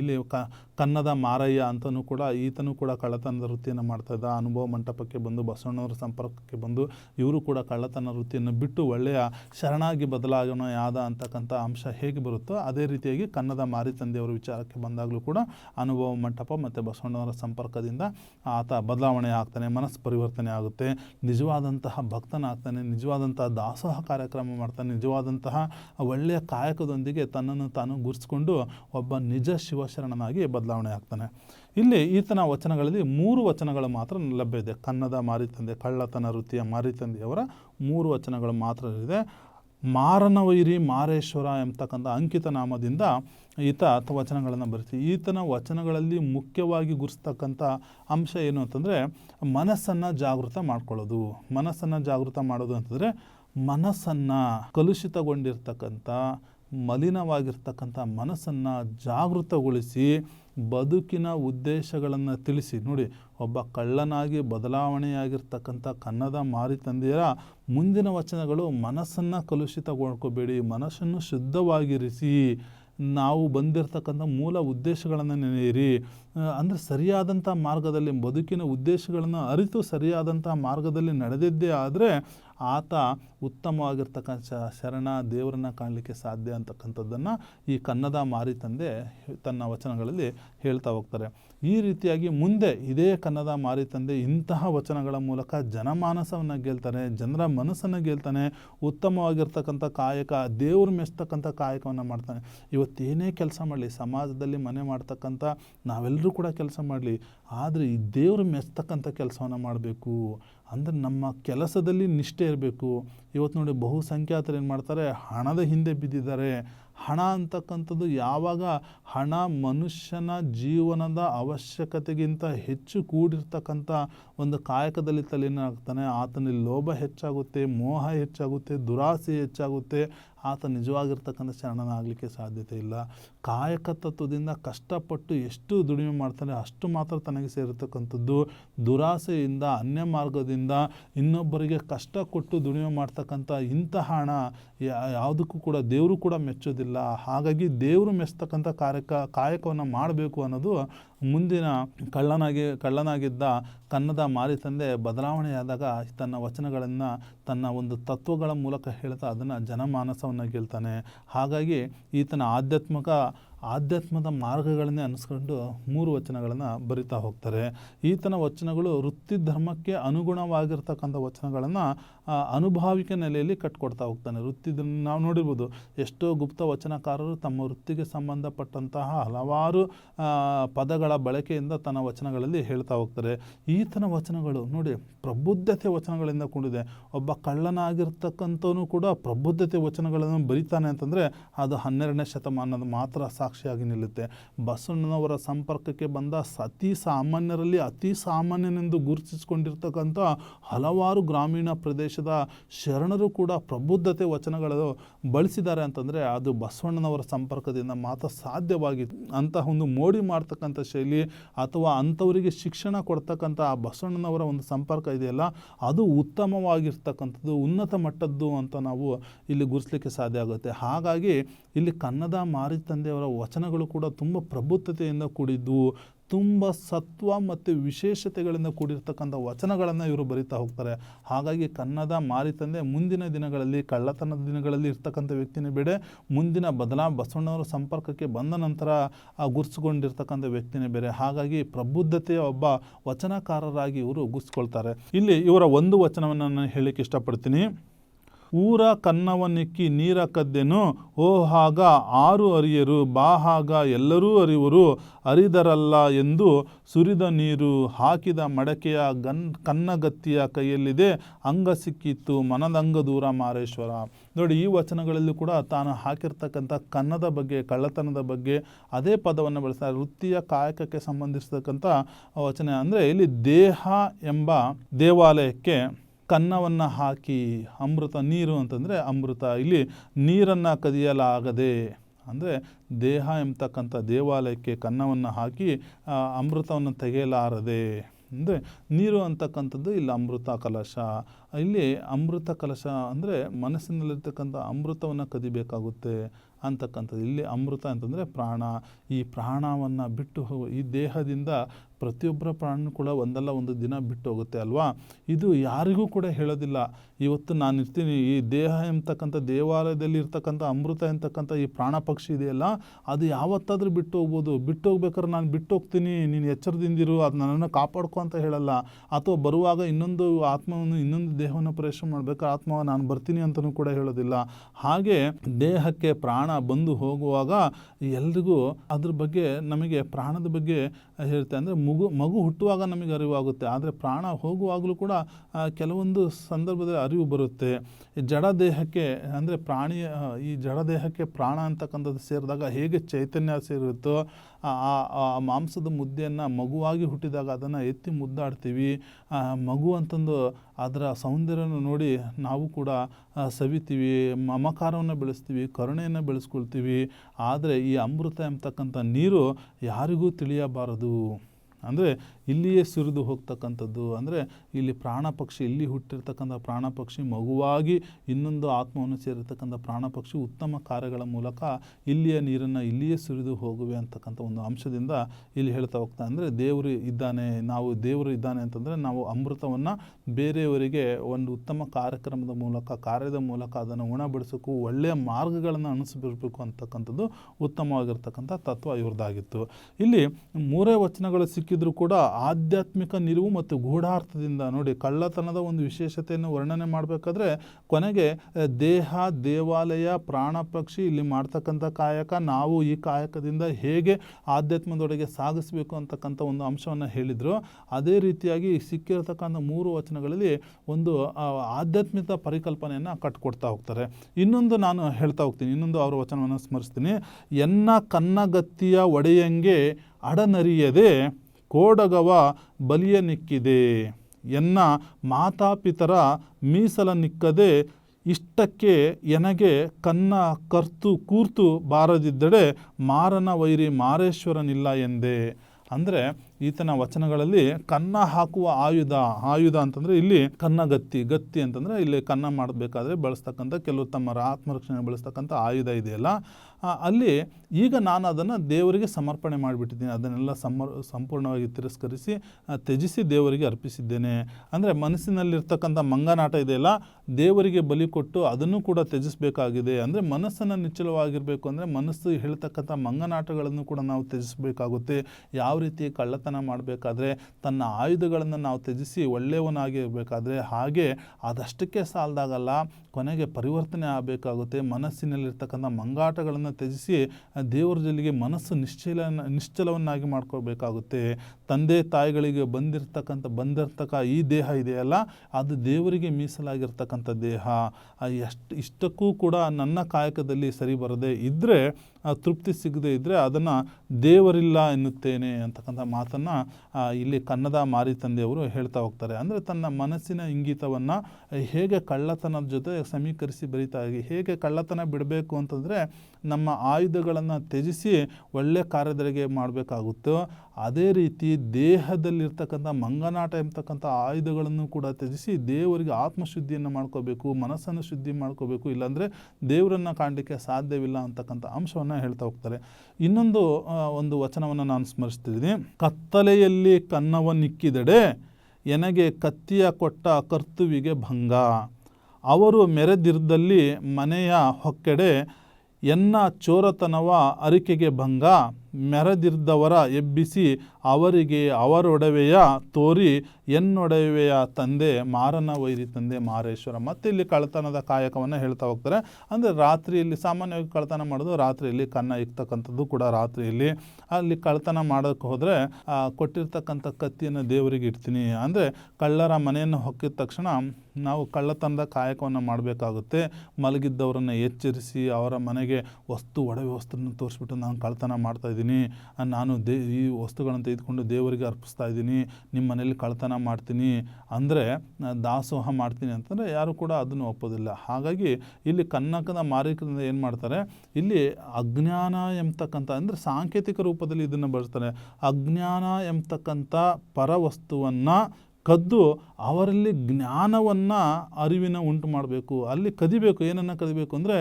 ಇಲ್ಲಿ ಕ ಕನ್ನಡ ಮಾರಯ್ಯ ಅಂತಲೂ ಕೂಡ ಈತನೂ ಕೂಡ ಕಳ್ಳತನದ ವೃತ್ತಿಯನ್ನು ಮಾಡ್ತಾ ಇದ್ದ. ಅನುಭವ ಮಂಟಪಕ್ಕೆ ಬಂದು ಬಸವಣ್ಣವರ ಸಂಪರ್ಕಕ್ಕೆ ಬಂದು ಇವರು ಕೂಡ ಕಳ್ಳತನ ವೃತ್ತಿಯನ್ನು ಬಿಟ್ಟು ಒಳ್ಳೆಯ ಶರಣಾಗಿ ಬದಲಾಗೋಣ ಯಾದ ಅಂತಕ್ಕಂಥ ಅಂಶ ಹೇಗೆ ಬರುತ್ತೋ ಅದೇ ರೀತಿಯಾಗಿ ಕನ್ನದ ಮಾರಿ ತಂದೆಯವರ ವಿಚಾರಕ್ಕೆ ಬಂದಾಗಲೂ ಕೂಡ ಅನುಭವ ಮಂಟಪ ಮತ್ತು ಬಸವಣ್ಣವರ ಸಂಪರ್ಕದಿಂದ ಆತ ಬದಲಾವಣೆ ಆಗ್ತಾನೆ ಮನಸ್ಸು ಪರಿವರ್ತನೆ ಆಗುತ್ತೆ. ನಿಜವಾದಂತಹ ಭಕ್ತನಾಗ್ತಾನೆ ನಿಜವಾದಂತಹ ದಾಸೋಹ ಕಾರ್ಯಕ್ರಮ ಮಾಡ್ತಾನೆ, ನಿಜವಾದಂತಹ ಒಳ್ಳೆಯ ಕಾಯಕದೊಂದಿಗೆ ತನ್ನನ್ನು ತಾನು ಗುರ್ಸ್ಕೊಂಡು ಒಬ್ಬ ನಿಜ ಶಿವಶರಣನಾಗಿ ಬದಲಾವಣೆ ಆಗ್ತಾನೆ. ಇಲ್ಲಿ ಈತನ ವಚನಗಳಲ್ಲಿ ಮೂರು ವಚನಗಳು ಮಾತ್ರ ಲಭ್ಯ ಇದೆ. ಕನ್ನಡ ಮಾರಿತಂದೆ, ಕಳ್ಳತನ ವೃತ್ತಿಯ ಮಾರಿತಂದೆಯವರ ಮೂರು ವಚನಗಳು ಮಾತ್ರ ಇದೆ. ಮಾರನವೈರಿ ಮಾರೇಶ್ವರ ಎಂಬತಕ್ಕಂಥ ಅಂಕಿತ ನಾಮದಿಂದ ಈತ ವಚನಗಳನ್ನು ಬರೆಸಿ ಈತನ ವಚನಗಳಲ್ಲಿ ಮುಖ್ಯವಾಗಿ ಗುರುಸ್ತಕ್ಕಂಥ ಅಂಶ ಏನು ಅಂತಂದರೆ ಮನಸ್ಸನ್ನು ಜಾಗೃತ ಮಾಡ್ಕೊಳ್ಳೋದು. ಮನಸ್ಸನ್ನು ಜಾಗೃತ ಮಾಡೋದು ಅಂತಂದರೆ ಮನಸ್ಸನ್ನು ಕಲುಷಿತಗೊಂಡಿರ್ತಕ್ಕಂಥ, ಮಲಿನವಾಗಿರ್ತಕ್ಕಂಥ ಮನಸ್ಸನ್ನು ಜಾಗೃತಗೊಳಿಸಿ ಬದುಕಿನ ಉದ್ದೇಶಗಳನ್ನು ತಿಳಿಸಿ. ನೋಡಿ, ಒಬ್ಬ ಕಳ್ಳನಾಗಿ ಬದಲಾವಣೆಯಾಗಿರ್ತಕ್ಕಂಥ ಕನ್ನಡ ಮಾರಿ ತಂದೆಯರ ಮುಂದಿನ ವಚನಗಳು ಮನಸ್ಸನ್ನು ಕಲುಷಿತಗೊಳ್ಕೋಬೇಡಿ, ಮನಸ್ಸನ್ನು ಶುದ್ಧವಾಗಿರಿಸಿ. ನಾವು ಬಂದಿರತಕ್ಕಂಥ ಮೂಲ ಉದ್ದೇಶಗಳನ್ನು ನೆನೆಯಿರಿ. ಅಂದರೆ ಸರಿಯಾದಂಥ ಮಾರ್ಗದಲ್ಲಿ, ಬದುಕಿನ ಉದ್ದೇಶಗಳನ್ನು ಅರಿತು ಸರಿಯಾದಂಥ ಮಾರ್ಗದಲ್ಲಿ ನಡೆದಿದ್ದೇ ಆದರೆ ಆತ ಉತ್ತಮವಾಗಿರ್ತಕ್ಕಂಥ ಶರಣ ದೇವರನ್ನ ಕಾಣಲಿಕ್ಕೆ ಸಾಧ್ಯ ಅಂತಕ್ಕಂಥದ್ದನ್ನು ಈ ಕನ್ನಡ ಮಾರಿ ತಂದೆ ತನ್ನ ವಚನಗಳಲ್ಲಿ ಹೇಳ್ತಾ ಹೋಗ್ತಾರೆ. ಈ ರೀತಿಯಾಗಿ ಮುಂದೆ ಇದೇ ಕನ್ನಡ ಮಾರಿ ತಂದೆ ಇಂತಹ ವಚನಗಳ ಮೂಲಕ ಜನಮಾನಸವನ್ನು ಗೆಲ್ತಾನೆ, ಜನರ ಮನಸ್ಸನ್ನು ಗೆಲ್ತಾನೆ, ಉತ್ತಮವಾಗಿರ್ತಕ್ಕಂಥ ಕಾಯಕ, ದೇವ್ರ ಮೆಚ್ಚತಕ್ಕಂಥ ಕಾಯಕವನ್ನು ಮಾಡ್ತಾನೆ. ಇವತ್ತೇನೇ ಕೆಲಸ ಮಾಡಲಿ, ಸಮಾಜದಲ್ಲಿ ಮನೆ ಮಾಡ್ತಕ್ಕಂಥ ನಾವೆಲ್ಲರೂ ಕೂಡ ಕೆಲಸ ಮಾಡಲಿ, ಆದರೆ ಈ ದೇವ್ರ ಮೆಚ್ಚತಕ್ಕಂಥ ಕೆಲಸವನ್ನು ಮಾಡಬೇಕು. ಅಂದರೆ ನಮ್ಮ ಕೆಲಸದಲ್ಲಿ ನಿಷ್ಠೆ ಇರಬೇಕು. ಇವತ್ತು ನೋಡಿ ಬಹುಸಂಖ್ಯಾತರು ಏನು ಮಾಡ್ತಾರೆ? ಹಣದ ಹಿಂದೆ ಬಿದ್ದಿದ್ದಾರೆ. ಹಣ ಅಂತಕ್ಕಂಥದ್ದು ಯಾವಾಗ ಹಣ ಮನುಷ್ಯನ ಜೀವನದ ಅವಶ್ಯಕತೆಗಿಂತ ಹೆಚ್ಚು ಕೂಡಿರ್ತಕ್ಕಂಥ ಒಂದು ಕಾಯಕದಲ್ಲಿ ತಲೆನಾಗ್ತಾನೆ, ಆತನಲ್ಲಿ ಲೋಭ ಹೆಚ್ಚಾಗುತ್ತೆ, ಮೋಹ ಹೆಚ್ಚಾಗುತ್ತೆ, ದುರಾಸೆ ಹೆಚ್ಚಾಗುತ್ತೆ, ಆತ ನಿಜವಾಗಿರ್ತಕ್ಕಂಥ ಶರಣನಾಗಲಿಕ್ಕೆ ಸಾಧ್ಯತೆ ಇಲ್ಲ. ಕಾಯಕ ತತ್ವದಿಂದ ಕಷ್ಟಪಟ್ಟು ಎಷ್ಟು ದುಡಿಮೆ ಮಾಡ್ತಾನೆ ಅಷ್ಟು ಮಾತ್ರ ತನಗೆ ಸೇರತಕ್ಕಂಥದ್ದು. ದುರಾಸೆಯಿಂದ, ಅನ್ಯ ಮಾರ್ಗದಿಂದ ಇನ್ನೊಬ್ಬರಿಗೆ ಕಷ್ಟ ಕೊಟ್ಟು ದುಡಿಮೆ ಮಾಡ್ತಕ್ಕಂಥ ಇಂತಹ ಹಣ ಯಾವುದಕ್ಕೂ ಕೂಡ ದೇವರು ಕೂಡ ಮೆಚ್ಚೋದಿಲ್ಲ. ಹಾಗಾಗಿ ದೇವರು ಮೆಚ್ಚತಕ್ಕಂಥ ಕಾರ್ಯಕ ಕಾಯಕವನ್ನು ಮಾಡಬೇಕು ಅನ್ನೋದು ಮುಂದಿನ ಕಳ್ಳನಾಗಿ ಕಳ್ಳನಾಗಿದ್ದ ಕನ್ನಡ ಮಾರಿ ತಂದೆ ಬದಲಾವಣೆಯಾದಾಗ ತನ್ನ ವಚನಗಳನ್ನು ತನ್ನ ಒಂದು ತತ್ವಗಳ ಮೂಲಕ ಹೇಳ್ತಾ ಅದನ್ನು ಜನಮಾನಸವನ್ನು ಗೆಲ್ತಾನೆ. ಹಾಗಾಗಿ ಈತನ ಆಧ್ಯಾತ್ಮಿಕ ಆಧ್ಯಾತ್ಮದ ಮಾರ್ಗಗಳನ್ನೇ ಅನಿಸ್ಕೊಂಡು ಮೂರು ವಚನಗಳನ್ನು ಬರಿತಾ ಹೋಗ್ತಾರೆ. ಈತನ ವಚನಗಳು ವೃತ್ತಿ ಧರ್ಮಕ್ಕೆ ಅನುಗುಣವಾಗಿರ್ತಕ್ಕಂಥ ವಚನಗಳನ್ನು ಅನುಭಾವಿಕ ನೆಲೆಯಲ್ಲಿ ಕಟ್ಕೊಡ್ತಾ ಹೋಗ್ತಾನೆ. ವೃತ್ತಿ ನಾವು ನೋಡಿರ್ಬೋದು ಎಷ್ಟೋ ಗುಪ್ತ ವಚನಕಾರರು ತಮ್ಮ ವೃತ್ತಿಗೆ ಸಂಬಂಧಪಟ್ಟಂತಹ ಹಲವಾರು ಆ, ಪದಗಳ ಬಳಕೆಯಿಂದ ತನ್ನ ವಚನಗಳಲ್ಲಿ ಹೇಳ್ತಾ ಹೋಗ್ತಾರೆ. ಈತನ ವಚನಗಳು ನೋಡಿ, ಪ್ರಬುದ್ಧತೆ ವಚನಗಳಿಂದ ಕೂಡಿದೆ. ಒಬ್ಬ ಕಳ್ಳನಾಗಿರ್ತಕ್ಕಂಥವನು ಕೂಡ ಪ್ರಬುದ್ಧತೆ ವಚನಗಳನ್ನು ಬರೀತಾನೆ ಅಂತಂದರೆ ಅದು ಹನ್ನೆರಡನೇ ಶತಮಾನದ ಮಾತ್ರ ಸಾಕ್ಷಿಯಾಗಿ ನಿಲ್ಲುತ್ತೆ. ಬಸವಣ್ಣನವರ ಸಂಪರ್ಕಕ್ಕೆ ಬಂದ ಅತಿ ಸಾಮಾನ್ಯರಲ್ಲಿ ಅತಿ ಸಾಮಾನ್ಯನೆಂದು ಗುರುತಿಸಿಕೊಂಡಿರ್ತಕ್ಕಂಥ ಹಲವಾರು ಗ್ರಾಮೀಣ ಪ್ರದೇಶದ ಶರಣರು ಕೂಡ ಪ್ರಬುದ್ಧತೆ ವಚನಗಳು ಬಳಸಿದ್ದಾರೆ ಅಂತಂದರೆ ಅದು ಬಸವಣ್ಣನವರ ಸಂಪರ್ಕದಿಂದ ಮಾತ್ರ ಸಾಧ್ಯವಾಗಿ ಅಂತಹ ಒಂದು ಮೋಡಿ ಮಾಡ್ತಕ್ಕಂಥ ಶೈಲಿ ಅಥವಾ ಅಂಥವರಿಗೆ ಶಿಕ್ಷಣ ಕೊಡ್ತಕ್ಕಂಥ ಆ ಬಸವಣ್ಣನವರ ಒಂದು ಸಂಪರ್ಕ ಇದೆಯಲ್ಲ, ಅದು ಉತ್ತಮವಾಗಿರ್ತಕ್ಕಂಥದ್ದು, ಉನ್ನತ ಮಟ್ಟದ್ದು ಅಂತ ನಾವು ಇಲ್ಲಿ ಗುರುತಿಸಲಿಕ್ಕೆ ಸಾಧ್ಯ ಆಗುತ್ತೆ. ಹಾಗಾಗಿ ಇಲ್ಲಿ ಕನ್ನಡ ಮಾರಿ ತಂದೆಯವರ ವಚನಗಳು ಕೂಡ ತುಂಬ ಪ್ರಬುದ್ಧತೆಯಿಂದ ಕೂಡಿದ್ದು ತುಂಬ ಸತ್ವ ಮತ್ತು ವಿಶೇಷತೆಗಳಿಂದ ಕೂಡಿರ್ತಕ್ಕಂಥ ವಚನಗಳನ್ನು ಇವರು ಬರಿತಾ ಹೋಗ್ತಾರೆ. ಹಾಗಾಗಿ ಕನ್ನಡ ಮಾರಿ ತಂದೆ ಮುಂದಿನ ದಿನಗಳಲ್ಲಿ, ಕಳ್ಳತನದ ದಿನಗಳಲ್ಲಿ ಇರ್ತಕ್ಕಂಥ ವ್ಯಕ್ತಿನೇ ಬೇಡ. ಮುಂದಿನ ಬದಲಾ ಬಸವಣ್ಣವರ ಸಂಪರ್ಕಕ್ಕೆ ಬಂದ ನಂತರ ಗುರ್ಸ್ಕೊಂಡಿರ್ತಕ್ಕಂಥ ವ್ಯಕ್ತಿನೇ ಬೇರೆ. ಹಾಗಾಗಿ ಪ್ರಬುದ್ಧತೆಯ ಒಬ್ಬ ವಚನಕಾರರಾಗಿ ಇವರು ಗುರ್ಸ್ಕೊಳ್ತಾರೆ. ಇಲ್ಲಿ ಇವರ ಒಂದು ವಚನವನ್ನು ನಾನು ಹೇಳಲಿಕ್ಕೆ ಇಷ್ಟಪಡ್ತೀನಿ. ಊರ ಕನ್ನವನ್ನೆಕ್ಕಿ ನೀರ ಕದ್ದೆನು. ಓ ಹಾಗ ಆರು ಅರಿಯರು, ಬಾ ಹಾಗ ಎಲ್ಲರೂ ಅರಿವರು. ಅರಿದರಲ್ಲ ಎಂದು ಸುರಿದ ನೀರು ಹಾಕಿದ ಮಡಕೆಯ ಗನ್ ಕನ್ನಗತ್ತಿಯ ಕೈಯಲ್ಲಿದೆ. ಅಂಗ ಸಿಕ್ಕಿತ್ತು ಮನದಂಗ ದೂರ ಮಾರೇಶ್ವರ. ನೋಡಿ, ಈ ವಚನಗಳಲ್ಲಿ ಕೂಡ ತಾನು ಹಾಕಿರ್ತಕ್ಕಂಥ ಕನ್ನದ ಬಗ್ಗೆ, ಕಳ್ಳತನದ ಬಗ್ಗೆ ಅದೇ ಪದವನ್ನು ಬಳಸ್ತಾರೆ. ವೃತ್ತಿಯ ಕಾಯಕಕ್ಕೆ ಸಂಬಂಧಿಸಿರ್ತಕ್ಕಂಥ ವಚನ. ಅಂದರೆ ಇಲ್ಲಿ ದೇಹ ಎಂಬ ದೇವಾಲಯಕ್ಕೆ ಕನ್ನವನ್ನು ಹಾಕಿ ಅಮೃತ ನೀರು ಅಂತಂದರೆ ಅಮೃತ. ಇಲ್ಲಿ ನೀರನ್ನು ಕದಿಯಲಾಗದೆ ಅಂದರೆ ದೇಹ ಎಂಬತಕ್ಕಂಥ ದೇವಾಲಯಕ್ಕೆ ಕನ್ನವನ್ನು ಹಾಕಿ ಅಮೃತವನ್ನು ತೆಗೆಯಲಾರದೆ ಅಂದರೆ ನೀರು ಅಂತಕ್ಕಂಥದ್ದು ಇಲ್ಲಿ ಅಮೃತ ಕಲಶ. ಇಲ್ಲಿ ಅಮೃತ ಕಲಶ ಅಂದರೆ ಮನಸ್ಸಿನಲ್ಲಿರ್ತಕ್ಕಂಥ ಅಮೃತವನ್ನು ಕದಿಬೇಕಾಗುತ್ತೆ ಅಂತಕ್ಕಂಥದ್ದು. ಇಲ್ಲಿ ಅಮೃತ ಅಂತಂದರೆ ಪ್ರಾಣ. ಈ ಪ್ರಾಣವನ್ನು ಬಿಟ್ಟು ಈ ದೇಹದಿಂದ ಪ್ರತಿಯೊಬ್ಬರ ಪ್ರಾಣ ಕೂಡ ಒಂದಲ್ಲ ಒಂದು ದಿನ ಬಿಟ್ಟು ಹೋಗುತ್ತೆ ಅಲ್ವಾ? ಇದು ಯಾರಿಗೂ ಕೂಡ ಹೇಳೋದಿಲ್ಲ. ಇವತ್ತು ನಾನು ಇರ್ತೀನಿ, ಈ ದೇಹ ಎಂಬತಕ್ಕಂಥ ದೇವಾಲಯದಲ್ಲಿ ಇರ್ತಕ್ಕಂಥ ಅಮೃತ ಎಂತಕ್ಕಂಥ ಈ ಪ್ರಾಣ ಪಕ್ಷಿ ಇದೆಯಲ್ಲ, ಅದು ಯಾವತ್ತಾದರೂ ಬಿಟ್ಟು ಹೋಗ್ಬೋದು. ಬಿಟ್ಟು ಹೋಗ್ಬೇಕಾದ್ರೆ ನಾನು ಬಿಟ್ಟು ಹೋಗ್ತೀನಿ, ನೀನು ಎಚ್ಚರದಿಂದಿರು, ಅದು ನನ್ನನ್ನು ಕಾಪಾಡ್ಕೊ ಅಂತ ಹೇಳಲ್ಲ. ಅಥವಾ ಬರುವಾಗ ಇನ್ನೊಂದು ಆತ್ಮವನ್ನು, ಇನ್ನೊಂದು ದೇಹವನ್ನು ಪ್ರವೇಶ ಮಾಡಬೇಕು ಆತ್ಮ ನಾನು ಬರ್ತೀನಿ ಅಂತಲೂ ಕೂಡ ಹೇಳೋದಿಲ್ಲ. ಹಾಗೆ ದೇಹಕ್ಕೆ ಪ್ರಾಣ ಬಂದು ಹೋಗುವಾಗ ಎಲ್ರಿಗೂ ಅದ್ರ ಬಗ್ಗೆ ನಮಗೆ ಪ್ರಾಣದ ಬಗ್ಗೆ ಹೇಳ್ತೆ ಅಂದರೆ ಮಗು ಮಗು ಹುಟ್ಟುವಾಗ ನಮಗೆ ಅರಿವಾಗುತ್ತೆ. ಆದರೆ ಪ್ರಾಣ ಹೋಗುವಾಗಲೂ ಕೂಡ ಕೆಲವೊಂದು ಸಂದರ್ಭದಲ್ಲಿ ಅರಿವು ಬರುತ್ತೆ. ಜಡ ದೇಹಕ್ಕೆ, ಅಂದರೆ ಪ್ರಾಣಿಯ ಈ ಜಡ ದೇಹಕ್ಕೆ ಪ್ರಾಣ ಅಂತಕ್ಕಂಥದ್ದು ಸೇರಿದಾಗ ಹೇಗೆ ಚೈತನ್ಯ ಸೇರುತ್ತೋ ಆ ಮಾಂಸದ ಮುದ್ದೆಯನ್ನು ಮಗುವಾಗಿ ಹುಟ್ಟಿದಾಗ ಅದನ್ನು ಎತ್ತಿ ಮುದ್ದಾಡ್ತೀವಿ. ಮಗು ಅಂತಂದು ಅದರ ಸೌಂದರ್ಯನ ನೋಡಿ ನಾವು ಕೂಡ ಸವಿತೀವಿ, ಮಮಕಾರವನ್ನು ಬೆಳೆಸ್ತೀವಿ, ಕರುಣೆಯನ್ನು ಬೆಳೆಸ್ಕೊಳ್ತೀವಿ. ಆದರೆ ಈ ಅಮೃತ ಎಂಬತಕ್ಕಂಥ ನೀರು ಯಾರಿಗೂ ತಿಳಿಯಬಾರದು. ಅಂದರೆ ಇಲ್ಲಿಯೇ ಸುರಿದು ಹೋಗ್ತಕ್ಕಂಥದ್ದು. ಅಂದರೆ ಇಲ್ಲಿ ಪ್ರಾಣ ಪಕ್ಷಿ, ಇಲ್ಲಿ ಹುಟ್ಟಿರ್ತಕ್ಕಂಥ ಪ್ರಾಣ ಪಕ್ಷಿ ಮಗುವಾಗಿ ಇನ್ನೊಂದು ಆತ್ಮವನ್ನು ಸೇರಿರ್ತಕ್ಕಂಥ ಪ್ರಾಣ ಪಕ್ಷಿ ಉತ್ತಮ ಕಾರ್ಯಗಳ ಮೂಲಕ ಇಲ್ಲಿಯ ನೀರನ್ನು ಇಲ್ಲಿಯೇ ಸುರಿದು ಹೋಗುವೆ ಅಂತಕ್ಕಂಥ ಒಂದು ಅಂಶದಿಂದ ಇಲ್ಲಿ ಹೇಳ್ತಾ ಹೋಗ್ತಾ ಅಂದರೆ ದೇವರು ಇದ್ದಾನೆ, ನಾವು ದೇವರು ಇದ್ದಾನೆ ಅಂತಂದರೆ ನಾವು ಅಮೃತವನ್ನು ಬೇರೆಯವರಿಗೆ ಒಂದು ಉತ್ತಮ ಕಾರ್ಯಕ್ರಮದ ಮೂಲಕ, ಕಾರ್ಯದ ಮೂಲಕ ಅದನ್ನು ಉಣಬಡಿಸೋಕ್ಕೂ ಒಳ್ಳೆಯ ಮಾರ್ಗಗಳನ್ನು ಅನುಸರಿಸಬೇಕು ಅಂತಕ್ಕಂಥದ್ದು ಉತ್ತಮವಾಗಿರ್ತಕ್ಕಂಥ ತತ್ವ ಇವ್ರದ್ದಾಗಿತ್ತು. ಇಲ್ಲಿ ಮೂರೇ ವಚನಗಳು ಸಿಕ್ಕಿದ್ರು ಕೂಡ ಆಧ್ಯಾತ್ಮಿಕ ನಿಲುವು ಮತ್ತು ಗೂಢಾರ್ಥದಿಂದ ನೋಡಿ ಕಳ್ಳತನದ ಒಂದು ವಿಶೇಷತೆಯನ್ನು ವರ್ಣನೆ ಮಾಡಬೇಕಾದ್ರೆ ಕೊನೆಗೆ ದೇಹ, ದೇವಾಲಯ, ಪ್ರಾಣ ಪಕ್ಷಿ ಇಲ್ಲಿ ಮಾಡ್ತಕ್ಕಂಥ ಕಾಯಕ, ನಾವು ಈ ಕಾಯಕದಿಂದ ಹೇಗೆ ಆಧ್ಯಾತ್ಮದೊಡೆಗೆ ಸಾಗಿಸಬೇಕು ಅಂತಕ್ಕಂಥ ಒಂದು ಅಂಶವನ್ನು ಹೇಳಿದರು. ಅದೇ ರೀತಿಯಾಗಿ ಸಿಕ್ಕಿರತಕ್ಕಂಥ ಮೂರು ವಚನಗಳಲ್ಲಿ ಒಂದು ಆಧ್ಯಾತ್ಮಿಕ ಪರಿಕಲ್ಪನೆಯನ್ನು ಕಟ್ಕೊಡ್ತಾ ಹೋಗ್ತಾರೆ. ಇನ್ನೊಂದು ನಾನು ಹೇಳ್ತಾ ಹೋಗ್ತೀನಿ, ಇನ್ನೊಂದು ಅವರ ವಚನವನ್ನು ಸ್ಮರಿಸ್ತೀನಿ. ಎನ್ನ ಕನ್ನಗತ್ತಿಯ ಒಡೆಯಂಗೆ ಅಡನರಿಯದೆ ಕೋಡಗವ ಬಲಿಯ ನಿಕ್ಕಿದೆ. ಎನ್ನ ಮಾತಾಪಿತರ ಮೀಸಲ ನಿಕ್ಕದೆ ಇಷ್ಟಕ್ಕೆ ಎನಗೆ ಕನ್ನ ಕರ್ತು ಕೂರ್ತು ಬಾರದಿದ್ದಡೆ ಮಾರನ ವೈರಿ ಮಾರೇಶ್ವರನಿಲ್ಲ ಎಂದೆ. ಅಂದರೆ ಈತನ ವಚನಗಳಲ್ಲಿ ಕನ್ನ ಹಾಕುವ ಆಯುಧ ಆಯುಧ ಅಂತಂದರೆ ಇಲ್ಲಿ ಕನ್ನ ಗತ್ತಿ ಗತ್ತಿ ಅಂತಂದರೆ ಇಲ್ಲಿ ಕನ್ನ ಮಾಡಬೇಕಾದ್ರೆ ಬಳಸ್ತಕ್ಕಂಥ ಕೆಲವು ತಮ್ಮ ಆತ್ಮರಕ್ಷಣೆ ಬಳಸ್ತಕ್ಕಂಥ ಆಯುಧ ಇದೆಯಲ್ಲ. ಅಲ್ಲಿ ಈಗ ನಾನು ಅದನ್ನು ದೇವರಿಗೆ ಸಮರ್ಪಣೆ ಮಾಡಿಬಿಟ್ಟಿದ್ದೀನಿ. ಅದನ್ನೆಲ್ಲ ಸಮರ್ ಸಂಪೂರ್ಣವಾಗಿ ತಿರಸ್ಕರಿಸಿ ತ್ಯಜಿಸಿ ದೇವರಿಗೆ ಅರ್ಪಿಸಿದ್ದೇನೆ. ಅಂದರೆ ಮನಸ್ಸಿನಲ್ಲಿರ್ತಕ್ಕಂಥ ಮಂಗನಾಟ ಇದೆಯಲ್ಲ, ದೇವರಿಗೆ ಬಲಿ ಕೊಟ್ಟು ಅದನ್ನು ಕೂಡ ತ್ಯಜಿಸಬೇಕಾಗಿದೆ. ಅಂದರೆ ಮನಸ್ಸನ್ನು ನಿಚ್ಚಲವಾಗಿರಬೇಕು ಅಂದರೆ ಮನಸ್ಸು ಹೇಳ್ತಕ್ಕಂಥ ಮಂಗನಾಟಗಳನ್ನು ಕೂಡ ನಾವು ತ್ಯಜಿಸಬೇಕಾಗುತ್ತೆ. ಯಾವ ರೀತಿ ಕಳ್ಳತನ ಮಾಡಬೇಕಾದ್ರೆ, ತನ್ನ ಆಯುಧಗಳನ್ನು ನಾವು ತ್ಯಜಿಸಿ ಒಳ್ಳೆಯವನಾಗಿರಬೇಕಾದ್ರೆ, ಹಾಗೆ ಅದಷ್ಟಕ್ಕೆ ಸಾಲದಾಗಲ್ಲ, ಕೊನೆಗೆ ಪರಿವರ್ತನೆ ಆಗಬೇಕಾಗುತ್ತೆ. ಮನಸ್ಸಿನಲ್ಲಿರ್ತಕ್ಕಂಥ ಮಂಗಾಟಗಳನ್ನು ತ್ಯಜಿಸಿ ದೇವರ ಜೊತೆಗೆ ಮನಸ್ಸು ನಿಶ್ಚಲ, ನಿಶ್ಚಲವನ್ನಾಗಿ ಮಾಡ್ಕೋಬೇಕಾಗುತ್ತೆ ತಂದೆ, ತಾಯಿಗಳಿಗೆ ಬಂದಿರತಕ್ಕಂಥ, ಬಂದಿರತಕ್ಕ ಈ ದೇಹ ಇದೆಯಲ್ಲ, ಅದು ದೇವರಿಗೆ ಮೀಸಲಾಗಿರ್ತಕ್ಕಂಥ ದೇಹ. ಎಷ್ಟು, ಇಷ್ಟಕ್ಕೂ ಕೂಡ ನನ್ನ ಕಾಯಕದಲ್ಲಿ ಸರಿ ಬರದೇ ಇದ್ದರೆ ತೃಪ್ತಿ ಸಿಗದೇ ಇದ್ದರೆ ಅದನ್ನು ದೇವರಿಲ್ಲ ಎನ್ನುತ್ತೇನೆ ಅಂತಕ್ಕಂಥ ಮಾತನ್ನು ಇಲ್ಲಿ ಕನ್ನಡ ಮಾರಿ ತಂದೆಯವರು ಹೇಳ್ತಾ ಹೋಗ್ತಾರೆ. ಅಂದರೆ ತನ್ನ ಮನಸ್ಸಿನ ಇಂಗಿತವನ್ನು ಹೇಗೆ ಕಳ್ಳತನದ ಜೊತೆ ಸಮೀಕರಿಸಿ ಬರಿತಾ ಹೇಗೆ ಕಳ್ಳತನ ಬಿಡಬೇಕು ಅಂತಂದರೆ ನಮ್ಮ ಆಯುಧಗಳನ್ನು ತ್ಯಜಿಸಿ ಒಳ್ಳೆ ಕಾರ್ಯದರಿಗೆ ಮಾಡಬೇಕಾಗುತ್ತೋ. ಅದೇ ರೀತಿ ದೇಹದಲ್ಲಿರ್ತಕ್ಕಂಥ ಮಂಗನಾಟ ಎಂಬತಕ್ಕಂಥ ಆಯುಧಗಳನ್ನು ಕೂಡ ತ್ಯಜಿಸಿ ದೇವರಿಗೆ ಆತ್ಮಶುದ್ಧಿಯನ್ನು ಮಾಡ್ಕೋಬೇಕು, ಮನಸ್ಸನ್ನು ಶುದ್ಧಿ ಮಾಡ್ಕೋಬೇಕು. ಇಲ್ಲಾಂದರೆ ದೇವರನ್ನು ಕಾಣಲಿಕ್ಕೆ ಸಾಧ್ಯವಿಲ್ಲ ಅಂತಕ್ಕಂಥ ಅಂಶವನ್ನು ಹೇಳ್ತಾ ಹೋಗ್ತಾರೆ. ಇನ್ನೊಂದು ಒಂದು ವಚನವನ್ನು ನಾನು ಸ್ಮರಿಸ್ತಿದ್ದೀನಿ. ಕತ್ತಲೆಯಲ್ಲಿ ಕನ್ನವನ್ನಿಕ್ಕಿದೆಡೆ ಎನಗೆ ಕತ್ತಿಯ ಕೊಟ್ಟ ಕರ್ತುವಿಗೆ ಭಂಗ. ಅವರು ಮೆರೆದಿರ್ದಲ್ಲಿ ಮನೆಯ ಹೊಕ್ಕೆಡೆ ಎನ್ನ ಚೋರತನವ ಅರಿಕೆಗೆ ಭಂಗ. ಮೆರೆದಿರ್ದವರ ಎಬ್ಬಿಸಿ ಅವರಿಗೆ ಅವರೊಡವೆಯ ತೋರಿ, ಎನ್ನೊಡವೆಯ ತಂದೆ ಮಾರನ ವೈರಿ ತಂದೆ ಮಾರೇಶ್ವರ. ಮತ್ತೆ ಇಲ್ಲಿ ಕಳ್ಳತನದ ಕಾಯಕವನ್ನು ಹೇಳ್ತಾ ಹೋಗ್ತಾರೆ. ಅಂದರೆ ರಾತ್ರಿಯಲ್ಲಿ ಸಾಮಾನ್ಯವಾಗಿ ಕಳ್ಳತನ ಮಾಡೋದು ರಾತ್ರಿಯಲ್ಲಿ ಕನ್ನ ಇಕ್ತಕ್ಕಂಥದ್ದು ಕೂಡ ರಾತ್ರಿಯಲ್ಲಿ. ಅಲ್ಲಿ ಕಳ್ಳತನ ಮಾಡೋಕ್ಕೆ ಹೋದರೆ ಕೊಟ್ಟಿರ್ತಕ್ಕಂಥ ಕತ್ತಿಯನ್ನು ದೇವರಿಗೆ ಇಡ್ತೀನಿ. ಅಂದರೆ ಕಳ್ಳರ ಮನೆಯನ್ನು ಹೊಕ್ಕಿದ ತಕ್ಷಣ ನಾವು ಕಳ್ಳತನದ ಕಾಯಕವನ್ನು ಮಾಡಬೇಕಾಗುತ್ತೆ. ಮಲಗಿದ್ದವರನ್ನು ಎಚ್ಚರಿಸಿ, ಅವರ ಮನೆಗೆ ವಸ್ತು, ಒಡವೆ ವಸ್ತುವನ್ನು ತೋರಿಸ್ಬಿಟ್ಟು ನಾನು ಕಳ್ಳತನ ಮಾಡ್ತಾ ಇದ್ದೀನಿ. ನಾನು ದೇ, ಈ ವಸ್ತುಗಳನ್ನು ತೆಗೆದುಕೊಂಡು ದೇವರಿಗೆ ಅರ್ಪಿಸ್ತಾ ಇದ್ದೀನಿ, ನಿಮ್ಮ ಮನೇಲಿ ಕಳ್ತನ ಮಾಡ್ತೀನಿ, ಅಂದರೆ ದಾಸೋಹ ಮಾಡ್ತೀನಿ ಅಂತಂದರೆ ಯಾರು ಕೂಡ ಅದನ್ನು ಒಪ್ಪೋದಿಲ್ಲ. ಹಾಗಾಗಿ ಇಲ್ಲಿ ಕನ್ನಕದ ಮಾರೀಕರಿಂದ ಏನು ಮಾಡ್ತಾರೆ, ಇಲ್ಲಿ ಅಜ್ಞಾನ ಎಂಬತಕ್ಕಂಥ, ಅಂದರೆ ಸಾಂಕೇತಿಕ ರೂಪದಲ್ಲಿ ಇದನ್ನು ಬಳಸ್ತಾರೆ. ಅಜ್ಞಾನ ಎಂಬತಕ್ಕಂಥ ಪರವಸ್ತುವನ್ನು ಕದ್ದು ಅವರಲ್ಲಿ ಜ್ಞಾನವನ್ನು ಅರಿವಿನ ಉಂಟು ಮಾಡಬೇಕು. ಅಲ್ಲಿ ಕದಿಬೇಕು, ಏನನ್ನು ಕದಿಬೇಕು ಅಂದರೆ